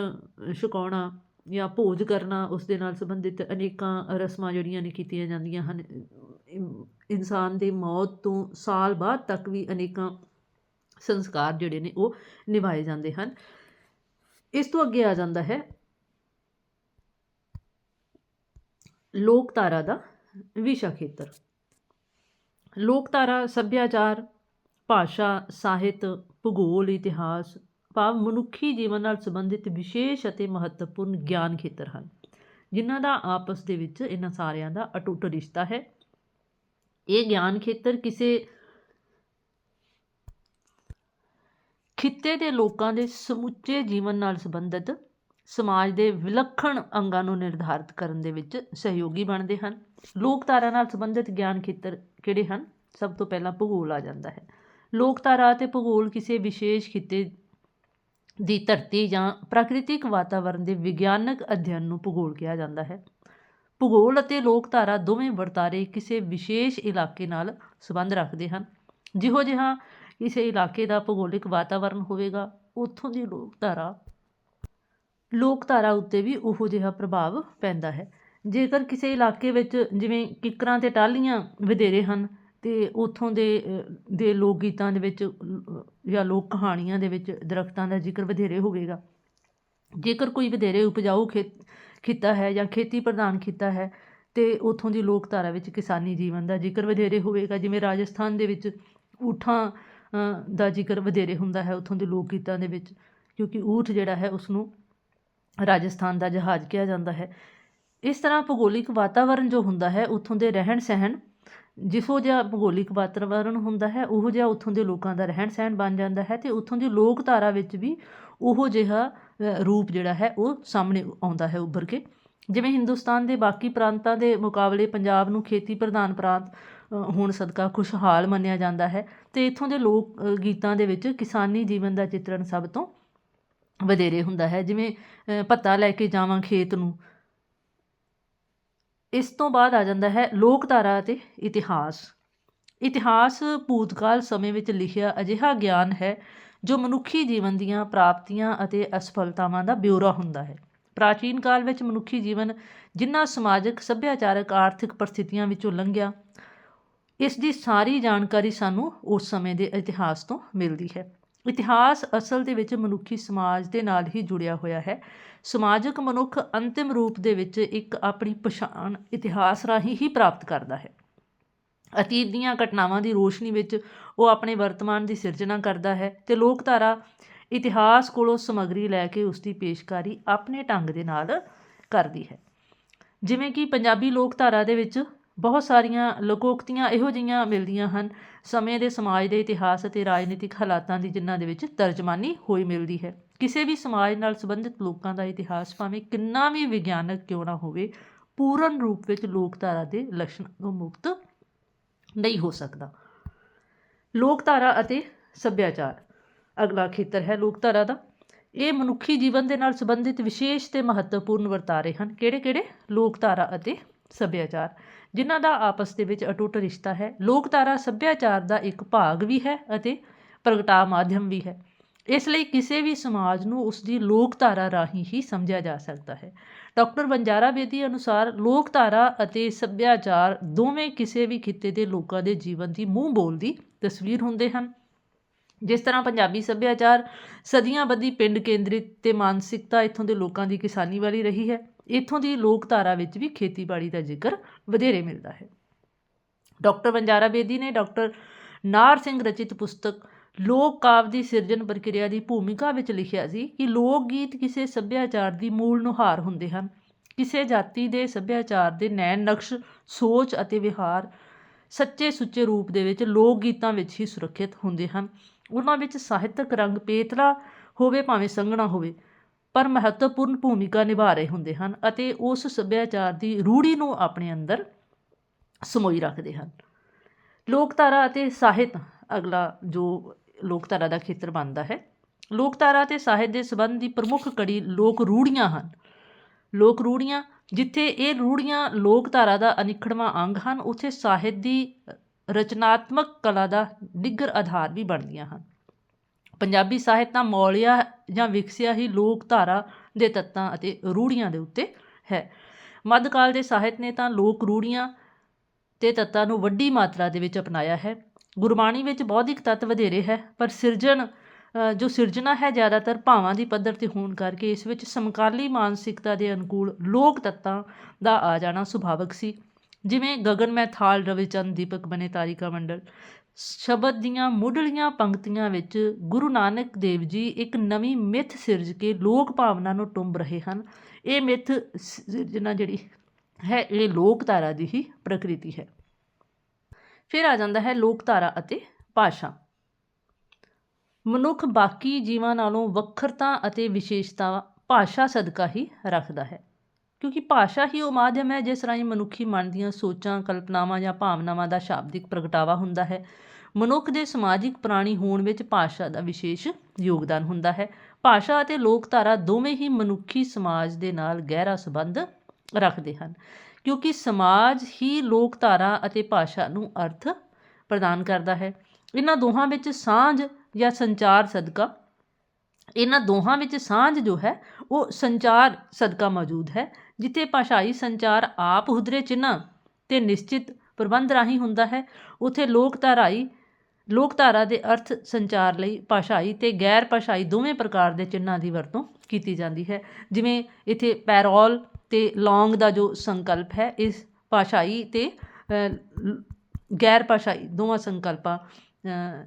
Speaker 1: ਛਕਾਉਣਾ ਜਾਂ ਭੋਜ ਕਰਨਾ ਉਸ ਦੇ ਨਾਲ ਸੰਬੰਧਿਤ ਅਨੇਕਾਂ ਰਸਮਾਂ ਜਿਹੜੀਆਂ ਨੇ ਕੀਤੀਆਂ ਜਾਂਦੀਆਂ ਹਨ। ਇਨਸਾਨ ਦੀ ਮੌਤ ਤੋਂ ਸਾਲ ਬਾਅਦ ਤੱਕ ਵੀ ਅਨੇਕਾਂ ਸੰਸਕਾਰ ਜਿਹੜੇ ਨੇ ਉਹ ਨਿਭਾਏ ਜਾਂਦੇ ਹਨ। ਇਸ ਤੋਂ ਅੱਗੇ ਆ ਜਾਂਦਾ ਹੈ ਲੋਕਧਾਰਾ ਦਾ ਵਿਸ਼ਾ ਖੇਤਰ। ਲੋਕਧਾਰਾ, ਸੱਭਿਆਚਾਰ, ਭਾਸ਼ਾ, ਸਾਹਿਤ, ਭੂਗੋਲ, ਇਤਿਹਾਸ ਭਾਵ ਮਨੁੱਖੀ ਜੀਵਨ ਨਾਲ ਸੰਬੰਧਿਤ ਵਿਸ਼ੇਸ਼ ਅਤੇ ਮਹੱਤਵਪੂਰਨ ਗਿਆਨ ਖੇਤਰ ਹਨ, ਜਿਨ੍ਹਾਂ ਦਾ ਆਪਸ ਦੇ ਵਿੱਚ ਇਹਨਾਂ ਸਾਰਿਆਂ ਦਾ ਅਟੁੱਟ ਰਿਸ਼ਤਾ ਹੈ। ਇਹ ਗਿਆਨ ਖੇਤਰ ਕਿਸੇ ਖਿੱਤੇ ਦੇ ਲੋਕਾਂ ਦੇ ਸਮੁੱਚੇ ਜੀਵਨ ਨਾਲ ਸੰਬੰਧਿਤ ਸਮਾਜ ਦੇ ਵਿਲੱਖਣ ਅੰਗਾਂ ਨੂੰ ਨਿਰਧਾਰਤ ਕਰਨ ਦੇ ਵਿੱਚ ਸਹਿਯੋਗੀ ਬਣਦੇ ਹਨ। ਲੋਕਧਾਰਾ ਨਾਲ ਸੰਬੰਧਿਤ ਗਿਆਨ ਖੇਤਰ ਕਿਹੜੇ ਹਨ? ਸਭ ਤੋਂ ਪਹਿਲਾਂ ਭੂਗੋਲ ਆ ਜਾਂਦਾ ਹੈ। ਲੋਕਧਾਰਾ ਅਤੇ ਭੂਗੋਲ ਕਿਸੇ ਵਿਸ਼ੇਸ਼ ਖਿੱਤੇ ਦੀ ਧਰਤੀ ਜਾਂ ਪ੍ਰਾਕ੍ਰਿਤਿਕ ਵਾਤਾਵਰਣ ਦੇ ਵਿਗਿਆਨਕ ਅਧਿਐਨ ਨੂੰ ਭੂਗੋਲ ਕਿਹਾ ਜਾਂਦਾ ਹੈ। ਭੂਗੋਲ ਅਤੇ ਲੋਕਧਾਰਾ ਦੋਵੇਂ ਵਰਤਾਰੇ ਕਿਸੇ ਵਿਸ਼ੇਸ਼ ਇਲਾਕੇ ਨਾਲ ਸੰਬੰਧ ਰੱਖਦੇ ਹਨ। ਜਿਹੋ ਜਿਹਾ ਕਿਸੇ ਇਲਾਕੇ ਦਾ ਭੂਗੋਲਿਕ ਵਾਤਾਵਰਣ ਹੋਵੇਗਾ, ਉੱਥੋਂ ਦੀ ਲੋਕਧਾਰਾ ਲੋਕਧਾਰਾ ਉੱਤੇ ਵੀ ਉਹੋ ਜਿਹਾ ਪ੍ਰਭਾਵ ਪੈਂਦਾ ਹੈ। ਜੇਕਰ ਕਿਸੇ ਇਲਾਕੇ ਵਿੱਚ ਜਿਵੇਂ ਕਿੱਕਰਾਂ ਤੇ ਟਾਹਲੀਆਂ ਵਧੇਰੇ ਹਨ ਤੇ ਉੱਥੋਂ ਦੇ ਦੇ ਲੋਕ ਗੀਤਾਂ ਦੇ ਵਿੱਚ ਜਾਂ ਲੋਕ ਕਹਾਣੀਆਂ ਦੇ ਵਿੱਚ ਦਰੱਖਤਾਂ ਦਾ ਜ਼ਿਕਰ ਵਧੇਰੇ ਹੋਵੇਗਾ ਜੇਕਰ ਕੋਈ ਵਧੇਰੇ ਉਪਜਾਊ ਖੇਤ, ਖਿੱਤਾ ਹੈ ਜਾਂ ਖੇਤੀ ਪ੍ਰਧਾਨ ਖਿੱਤਾ ਹੈ, ਤੇ ਉੱਥੋਂ ਦੀ ਲੋਕਧਾਰਾ ਵਿੱਚ ਕਿਸਾਨੀ ਜੀਵਨ ਦਾ ਜ਼ਿਕਰ ਵਧੇਰੇ ਹੋਵੇਗਾ। ਜਿਵੇਂ ਰਾਜਸਥਾਨ ਦੇ ਵਿੱਚ ਊਠਾਂ ਦਾ ਜ਼ਿਕਰ ਵਧੇਰੇ ਹੁੰਦਾ ਹੈ ਉੱਥੋਂ ਦੇ ਲੋਕ ਗੀਤਾਂ ਦੇ ਵਿੱਚ, ਕਿਉਂਕਿ ਊਠ ਜਿਹੜਾ ਹੈ ਉਸ ਨੂੰ ਰਾਜਸਥਾਨ ਦਾ ਜਹਾਜ਼ ਕਿਹਾ ਜਾਂਦਾ ਹੈ। ਇਸ ਤਰ੍ਹਾਂ ਭੂਗੋਲਿਕ ਵਾਤਾਵਰਣ ਜੋ ਹੁੰਦਾ ਹੈ, ਉੱਥੋਂ ਦੇ ਰਹਿਣ ਸਹਿਣ ਜਿਹੋ ਜਿਹਾ ਭੂਗੋਲਿਕ ਵਾਤਾਵਰਣ ਹੁੰਦਾ ਹੈ ਉਹੋ ਜਿਹਾ ਉੱਥੋਂ ਦੇ ਲੋਕਾਂ ਦਾ ਰਹਿਣ ਸਹਿਣ ਬਣ ਜਾਂਦਾ ਹੈ ਅਤੇ ਉੱਥੋਂ ਦੀ ਲੋਕ ਧਾਰਾ ਵਿੱਚ ਵੀ ਉਹੋ ਜਿਹਾ ਰੂਪ ਜਿਹੜਾ ਹੈ ਉਹ ਸਾਹਮਣੇ ਆਉਂਦਾ ਹੈ ਉੱਭਰ ਕੇ। ਜਿਵੇਂ ਹਿੰਦੁਸਤਾਨ ਦੇ ਬਾਕੀ ਪ੍ਰਾਂਤਾਂ ਦੇ ਮੁਕਾਬਲੇ ਪੰਜਾਬ ਨੂੰ ਖੇਤੀ ਪ੍ਰਧਾਨ ਪ੍ਰਾਂਤ ਅ, ਹੋਣ ਸਦਕਾ ਖੁਸ਼ਹਾਲ ਮੰਨਿਆ ਜਾਂਦਾ ਹੈ ਤੇ ਇੱਥੋਂ ਦੇ ਲੋਕ ਗੀਤਾਂ ਦੇ ਵਿੱਚ ਕਿਸਾਨੀ ਜੀਵਨ ਦਾ ਚਿੱਤਰਣ ਸਭ ਤੋਂ ਵਧੇਰੇ ਹੁੰਦਾ ਹੈ। ਜਿਵੇਂ ਅ, ਭੱਤਾ ਲੈ ਕੇ ਜਾਵਾਂ ਖੇਤ ਨੂੰ ਇਸ ਤੋਂ ਬਾਅਦ ਆ ਜਾਂਦਾ ਹੈ ਲੋਕਧਾਰਾ ਅਤੇ ਇਤਿਹਾਸ। ਇਤਿਹਾਸ ਭੂਤਕਾਲ ਸਮੇਂ ਵਿੱਚ ਲਿਖਿਆ ਅਜਿਹਾ ਗਿਆਨ ਹੈ ਜੋ ਮਨੁੱਖੀ ਜੀਵਨ ਦੀਆਂ ਪ੍ਰਾਪਤੀਆਂ ਅਤੇ ਅਸਫਲਤਾਵਾਂ ਦਾ ਬਿਊਰਾ ਹੁੰਦਾ ਹੈ। ਪ੍ਰਾਚੀਨ ਕਾਲ ਵਿੱਚ ਮਨੁੱਖੀ ਜੀਵਨ ਜਿੰਨਾ ਸਮਾਜਿਕ, ਸੱਭਿਆਚਾਰਕ, ਆਰਥਿਕ ਪਰਿਸਥਿਤੀਆਂ ਵਿੱਚੋਂ ਲੰਘਿਆ, ਇਸ ਦੀ ਸਾਰੀ ਜਾਣਕਾਰੀ ਸਾਨੂੰ ਉਸ ਸਮੇਂ ਦੇ ਇਤਿਹਾਸ ਤੋਂ ਮਿਲਦੀ ਹੈ। ਇਤਿਹਾਸ ਅਸਲ ਦੇ ਵਿੱਚ ਮਨੁੱਖੀ ਸਮਾਜ ਦੇ ਨਾਲ ਹੀ ਜੁੜਿਆ ਹੋਇਆ ਹੈ। ਸਮਾਜਿਕ ਮਨੁੱਖ ਅੰਤਿਮ ਰੂਪ ਦੇ ਵਿੱਚ ਇੱਕ ਆਪਣੀ ਪਛਾਣ ਇਤਿਹਾਸ ਰਾਹੀਂ ਹੀ ਪ੍ਰਾਪਤ ਕਰਦਾ ਹੈ। ਅਤੀਤ ਦੀਆਂ ਘਟਨਾਵਾਂ ਦੀ ਰੋਸ਼ਨੀ ਵਿੱਚ ਉਹ ਆਪਣੇ ਵਰਤਮਾਨ ਦੀ ਸਿਰਜਣਾ ਕਰਦਾ ਹੈ ਤੇ ਲੋਕਧਾਰਾ ਇਤਿਹਾਸ ਕੋਲੋਂ ਸਮੱਗਰੀ ਲੈ ਕੇ ਉਸ ਦੀ ਪੇਸ਼ਕਾਰੀ ਆਪਣੇ ਢੰਗ ਦੇ ਨਾਲ ਕਰਦੀ ਹੈ। ਜਿਵੇਂ ਕਿ ਪੰਜਾਬੀ ਲੋਕਧਾਰਾ ਦੇ ਵਿੱਚ ਬਹੁਤ ਸਾਰੀਆਂ ਲੋਕੋਕਤੀਆਂ ਇਹੋ ਜਿਹੀਆਂ ਮਿਲਦੀਆਂ ਹਨ ਸਮੇਂ ਦੇ, ਸਮਾਜ ਦੇ ਇਤਿਹਾਸ ਅਤੇ ਰਾਜਨੀਤਿਕ ਹਾਲਾਤਾਂ ਦੀ ਜਿਨ੍ਹਾਂ ਦੇ ਵਿੱਚ ਤਰਜਮਾਨੀ ਹੋਈ ਮਿਲਦੀ ਹੈ। ਕਿਸੇ ਵੀ ਸਮਾਜ ਨਾਲ ਸੰਬੰਧਿਤ ਲੋਕਾਂ ਦਾ ਇਤਿਹਾਸ ਭਾਵੇਂ ਕਿੰਨਾ ਵੀ ਵਿਗਿਆਨਕ ਕਿਉਂ ਨਾ ਹੋਵੇ, ਪੂਰਨ ਰੂਪ ਵਿੱਚ ਲੋਕਧਾਰਾ ਦੇ ਲੱਛਣ ਤੋਂ ਮੁਕਤ ਨਹੀਂ ਹੋ ਸਕਦਾ। ਲੋਕਧਾਰਾ ਅਤੇ ਸੱਭਿਆਚਾਰ। ਅਗਲਾ ਖੇਤਰ ਹੈ ਲੋਕਧਾਰਾ ਦਾ। ਇਹ ਮਨੁੱਖੀ ਜੀਵਨ ਦੇ ਨਾਲ ਸੰਬੰਧਿਤ ਵਿਸ਼ੇਸ਼ ਤੇ ਮਹੱਤਵਪੂਰਨ ਵਰਤਾਰੇ ਹਨ। ਕਿਹੜੇ-ਕਿਹੜੇ? ਲੋਕਧਾਰਾ ਅਤੇ ਸੱਭਿਆਚਾਰ। ਜਿਨ੍ਹਾਂ ਦਾ ਆਪਸ ਦੇ ਵਿੱਚ ਅਟੁੱਟ ਰਿਸ਼ਤਾ ਹੈ। ਲੋਕਧਾਰਾ ਸੱਭਿਆਚਾਰ ਦਾ ਇੱਕ ਭਾਗ ਵੀ ਹੈ ਅਤੇ ਪ੍ਰਗਟਾ ਮਾਧਿਅਮ ਵੀ ਹੈ। ਇਸ ਲਈ ਕਿਸੇ ਵੀ ਸਮਾਜ ਨੂੰ ਉਸ ਦੀ ਲੋਕਧਾਰਾ ਰਾਹੀਂ ਹੀ ਸਮਝਿਆ ਜਾ ਸਕਦਾ ਹੈ। ਡਾਕਟਰ ਬੰਜਾਰਾ ਬੇਦੀ ਅਨੁਸਾਰ ਲੋਕਧਾਰਾ ਅਤੇ ਸੱਭਿਆਚਾਰ ਦੋਵੇਂ ਕਿਸੇ ਵੀ ਖਿੱਤੇ ਦੇ ਲੋਕਾਂ ਦੇ ਜੀਵਨ ਦੀ ਮੂੰਹ ਬੋਲਦੀ ਤਸਵੀਰ ਹੁੰਦੇ ਹਨ। ਜਿਸ ਤਰ੍ਹਾਂ ਪੰਜਾਬੀ ਸੱਭਿਆਚਾਰ ਸਦੀਆਂ ਬੱਧੀ ਪਿੰਡ ਕੇਂਦਰਿਤ ਤੇ ਮਾਨਸਿਕਤਾ ਇੱਥੋਂ ਦੇ ਲੋਕਾਂ ਦੀ ਕਿਸਾਨੀ ਵਾਲੀ ਰਹੀ ਹੈ। ਇੱਥੋਂ ਦੀ ਲੋਕਧਾਰਾ ਵਿੱਚ ਵੀ ਖੇਤੀਬਾੜੀ ਦਾ ਜ਼ਿਕਰ ਵਧੇਰੇ ਮਿਲਦਾ ਹੈ। ਡਾਕਟਰ ਬੰਜਾਰਾ ਬੇਦੀ ਨੇ ਡਾਕਟਰ ਨਾਰ ਸਿੰਘ ਰਚਿਤ ਪੁਸਤਕ ਲੋਕ ਕਾਵ ਦੀ ਸਿਰਜਣ ਪ੍ਰਕਿਰਿਆ ਦੀ ਭੂਮਿਕਾ ਵਿੱਚ ਲਿਖਿਆ ਸੀ ਕਿ ਲੋਕ ਗੀਤ ਕਿਸੇ ਸੱਭਿਆਚਾਰ ਦੀ ਮੂਲ ਨੁਹਾਰ ਹੁੰਦੇ ਹਨ। ਕਿਸੇ ਜਾਤੀ ਦੇ ਸੱਭਿਆਚਾਰ ਦੇ ਨੈਣ ਨਕਸ਼, ਸੋਚ ਅਤੇ ਵਿਹਾਰ ਸੱਚੇ ਸੁੱਚੇ ਰੂਪ ਦੇ ਵਿੱਚ ਲੋਕ ਗੀਤਾਂ ਵਿੱਚ ਹੀ ਸੁਰੱਖਿਅਤ ਹੁੰਦੇ ਹਨ। ਉਹਨਾਂ ਵਿੱਚ ਸਾਹਿਤਕ ਰੰਗ ਪੇਤਲਾ ਹੋਵੇ ਭਾਵੇਂ ਸੰਘਣਾ ਹੋਵੇ ਪਰ ਮਹੱਤਵਪੂਰਨ ਭੂਮਿਕਾ ਨਿਭਾ ਰਹੇ ਹੁੰਦੇ ਹਨ ਅਤੇ ਉਸ ਸੱਭਿਆਚਾਰ ਦੀ ਰੂੜੀ ਨੂੰ ਆਪਣੇ ਅੰਦਰ ਸਮੋਈ ਰੱਖਦੇ ਹਨ। ਲੋਕਧਾਰਾ ਅਤੇ ਸਾਹਿਤ ਅਗਲਾ ਜੋ ਲੋਕਧਾਰਾ ਦਾ ਖੇਤਰ ਬਣਦਾ ਹੈ, ਲੋਕਧਾਰਾ ਅਤੇ ਸਾਹਿਤ ਦੇ ਸੰਬੰਧ ਦੀ ਪ੍ਰਮੁੱਖ ਕੜੀ ਲੋਕ ਰੂੜੀਆਂ ਹਨ। ਲੋਕ ਰੂੜੀਆਂ ਜਿੱਥੇ ਇਹ ਰੂੜੀਆਂ ਲੋਕਧਾਰਾ ਦਾ ਅਨਿਖੜਵਾਂ ਅੰਗ ਹਨ, ਉੱਥੇ ਸਾਹਿਤ ਦੀ ਰਚਨਾਤਮਕ ਕਲਾ ਦਾ ਨਿੱਗਰ ਆਧਾਰ ਵੀ ਬਣਦੀਆਂ ਹਨ। ਪੰਜਾਬੀ ਸਾਹਿਤ ਤਾਂ ਮੌਲਿਆ ਜਾਂ ਵਿਕਸਿਆ ਹੀ ਲੋਕ ਧਾਰਾ ਦੇ ਤੱਤਾਂ ਅਤੇ ਰੂੜੀਆਂ ਦੇ ਉੱਤੇ ਹੈ। ਮੱਧਕਾਲ ਦੇ ਸਾਹਿਤ ਨੇ ਤਾਂ ਲੋਕ ਰੂੜੀਆਂ ਤੇ ਤੱਤਾਂ ਨੂੰ ਵੱਡੀ ਮਾਤਰਾ ਦੇ ਵਿੱਚ ਅਪਣਾਇਆ ਹੈ। ਗੁਰਬਾਣੀ ਵਿੱਚ ਬੌਧਿਕ ਤੱਤ ਵਧੇਰੇ ਹੈ, ਪਰ ਸਿਰਜਣ ਜੋ ਸਿਰਜਣਾ ਹੈ ਜ਼ਿਆਦਾਤਰ ਭਾਵਾਂ ਦੀ ਪੱਧਰ ਤੇ ਹੋਣ ਕਰਕੇ ਇਸ ਵਿੱਚ ਸਮਕਾਲੀ ਮਾਨਸਿਕਤਾ ਦੇ ਅਨੁਕੂਲ ਲੋਕ ਤੱਤਾਂ ਦਾ ਆ ਜਾਣਾ ਸੁਭਾਵਿਕ ਸੀ। ਜਿਵੇਂ ਗਗਨ, ਮੈਂ ਰਵੀਚੰਦ ਦੀਪਕ ਬਨੇ ਤਾਰਿਕਾ ਮੰਡਲ। ਸ਼ਬਦ ਦੀਆਂ ਮੁੱਢਲੀਆਂ ਪੰਕਤੀਆਂ ਵਿੱਚ ਗੁਰੂ ਨਾਨਕ ਦੇਵ ਜੀ ਇੱਕ ਨਵੀਂ ਮਿੱਥ ਸਿਰਜ ਕੇ ਲੋਕ ਭਾਵਨਾ ਨੂੰ ਟੁੰਬ ਰਹੇ ਹਨ। ਇਹ ਮਿੱਥ ਸਿਰਜਣਾ ਜਿਹੜੀ ਹੈ, ਇਹ ਲੋਕ ਧਾਰਾ ਦੀ ਹੀ ਪ੍ਰਕਿਰਤੀ ਹੈ। ਫਿਰ ਆ ਜਾਂਦਾ ਹੈ ਲੋਕ ਧਾਰਾ ਅਤੇ ਭਾਸ਼ਾ। ਮਨੁੱਖ ਬਾਕੀ ਜੀਵਾਂ ਨਾਲੋਂ ਵੱਖਰਤਾ ਅਤੇ ਵਿਸ਼ੇਸ਼ਤਾ ਭਾਸ਼ਾ ਸਦਕਾ ਹੀ ਰੱਖਦਾ ਹੈ। ਕਿਉਂਕਿ ਭਾਸ਼ਾ ਹੀ ਉਹ ਮਾਧਿਅਮ ਹੈ, ਜਿਸ ਰਾਹੀਂ ਮਨੁੱਖੀ ਮਨ ਦੀਆਂ ਸੋਚਾਂ, ਕਲਪਨਾਵਾਂ ਜਾਂ ਭਾਵਨਾਵਾਂ ਦਾ ਸ਼ਾਬਦਿਕ ਪ੍ਰਗਟਾਵਾ ਹੁੰਦਾ ਹੈ। ਮਨੁੱਖ ਦੇ ਸਮਾਜਿਕ ਪ੍ਰਾਣੀ ਹੋਣ ਵਿੱਚ ਭਾਸ਼ਾ ਦਾ ਵਿਸ਼ੇਸ਼ ਯੋਗਦਾਨ ਹੁੰਦਾ ਹੈ। ਭਾਸ਼ਾ ਅਤੇ ਲੋਕਧਾਰਾ ਦੋਵੇਂ ਹੀ ਮਨੁੱਖੀ ਸਮਾਜ ਦੇ ਨਾਲ ਗਹਿਰਾ ਸੰਬੰਧ ਰੱਖਦੇ ਹਨ, ਕਿਉਂਕਿ ਸਮਾਜ ਹੀ ਲੋਕਧਾਰਾ ਅਤੇ ਭਾਸ਼ਾ ਨੂੰ ਅਰਥ ਪ੍ਰਦਾਨ ਕਰਦਾ ਹੈ। ਇਹਨਾਂ ਦੋਹਾਂ ਵਿੱਚ ਸਾਂਝ ਜਾਂ ਸੰਚਾਰ ਸਦਕਾ, ਇਹਨਾਂ ਦੋਹਾਂ ਵਿੱਚ ਸਾਂਝ ਜੋ ਹੈ, ਉਹ ਸੰਚਾਰ ਸਦਕਾ ਮੌਜੂਦ ਹੈ ਜਿੱਥੇ ਭਾਸ਼ਾਈ ਸੰਚਾਰ ਆਪ ਹੁਦਰੇ ਚਿੰਨ੍ਹਾਂ ਤੇ ਨਿਸ਼ਚਿਤ ਪ੍ਰਬੰਧ ਰਾਹੀਂ ਹੁੰਦਾ ਹੈ, ਉਥੇ ਲੋਕਧਾਰਾਈ, ਲੋਕਧਾਰਾ ਦੇ ਅਰਥ ਸੰਚਾਰ ਲਈ ਭਾਸ਼ਾਈ ਤੇ ਗੈਰ ਭਾਸ਼ਾਈ ਦੋਵੇਂ ਪ੍ਰਕਾਰ ਦੇ ਚਿੰਨ੍ਹਾਂ ਦੀ ਵਰਤੋਂ ਕੀਤੀ ਜਾਂਦੀ ਹੈ। ਜਿਵੇਂ ਇੱਥੇ ਪੈਰੋਲ ਤੇ ਲੌਂਗ ਦਾ ਜੋ ਸੰਕਲਪ ਹੈ, ਇਸ ਭਾਸ਼ਾਈ ਤੇ ਗੈਰ ਭਾਸ਼ਾਈ ਦੋਵਾਂ ਸੰਕਲਪਾਂ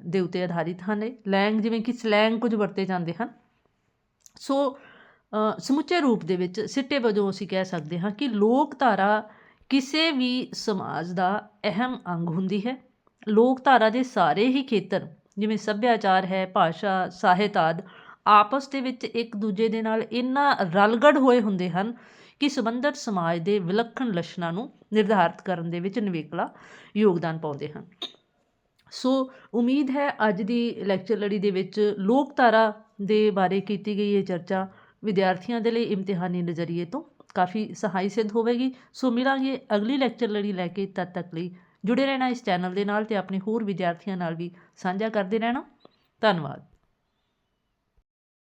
Speaker 1: ਦੇ ਉੱਤੇ ਆਧਾਰਿਤ ਹਨ। ਲੈਂਗ ਜਿਵੇਂ ਕਿ ਸਲੈਂਗ ਕੁਝ ਵਰਤੇ ਜਾਂਦੇ ਹਨ। ਸੋ ਸਮੁੱਚੇ ਰੂਪ ਦੇ ਵਿੱਚ ਸਿੱਟੇ ਵਜੋਂ ਅਸੀਂ ਕਹਿ ਸਕਦੇ ਹਾਂ ਕਿ ਲੋਕ ਧਾਰਾ ਕਿਸੇ ਵੀ ਸਮਾਜ ਦਾ ਅਹਿਮ ਅੰਗ ਹੁੰਦੀ ਹੈ। ਲੋਕਧਾਰਾ ਦੇ ਸਾਰੇ ਹੀ ਖੇਤਰ, ਜਿਵੇਂ ਸੱਭਿਆਚਾਰ ਹੈ, ਭਾਸ਼ਾ ਸਾਹਿਤ ਆਦਿ ਆਪਸ ਦੇ ਵਿੱਚ ਇੱਕ ਦੂਜੇ ਦੇ ਨਾਲ ਇੰਨਾ ਰਲਗੜ ਹੋਏ ਹੁੰਦੇ ਹਨ ਕਿ ਸੰਬੰਧਿਤ ਸਮਾਜ ਦੇ ਵਿਲੱਖਣ ਲੱਛਣਾਂ ਨੂੰ ਨਿਰਧਾਰਤ ਕਰਨ ਦੇ ਵਿੱਚ ਨਿਵੇਕਲਾ ਯੋਗਦਾਨ ਪਾਉਂਦੇ ਹਨ। ਸੋ ਉਮੀਦ ਹੈ ਅੱਜ ਦੀ ਲੈਕਚਰ ਲੜੀ ਦੇ ਵਿੱਚ ਲੋਕਧਾਰਾ ਦੇ ਬਾਰੇ ਕੀਤੀ ਗਈ ਇਹ ਚਰਚਾ ਵਿਦਿਆਰਥੀਆਂ ਦੇ ਲਈ ਇਮਤਿਹਾਨੀ ਨਜ਼ਰੀਏ ਤੋਂ ਕਾਫੀ ਸਹਾਈ ਸਿੱਧ ਹੋਵੇਗੀ। ਸੋ ਮਿਲਾਂਗੇ ਅਗਲੀ ਲੈਕਚਰ ਲੜੀ ਲੈ ਕੇ ਤਦ ਤੱਕ ਲਈ ਜੁੜੇ ਰਹਿਣਾ ਇਸ ਚੈਨਲ ਦੇ ਨਾਲ ਤੇ ਆਪਣੇ ਹੋਰ ਵਿਦਿਆਰਥੀਆਂ ਨਾਲ ਵੀ ਸਾਂਝਾ ਕਰਦੇ ਰਹਿਣਾ। ਧੰਨਵਾਦ।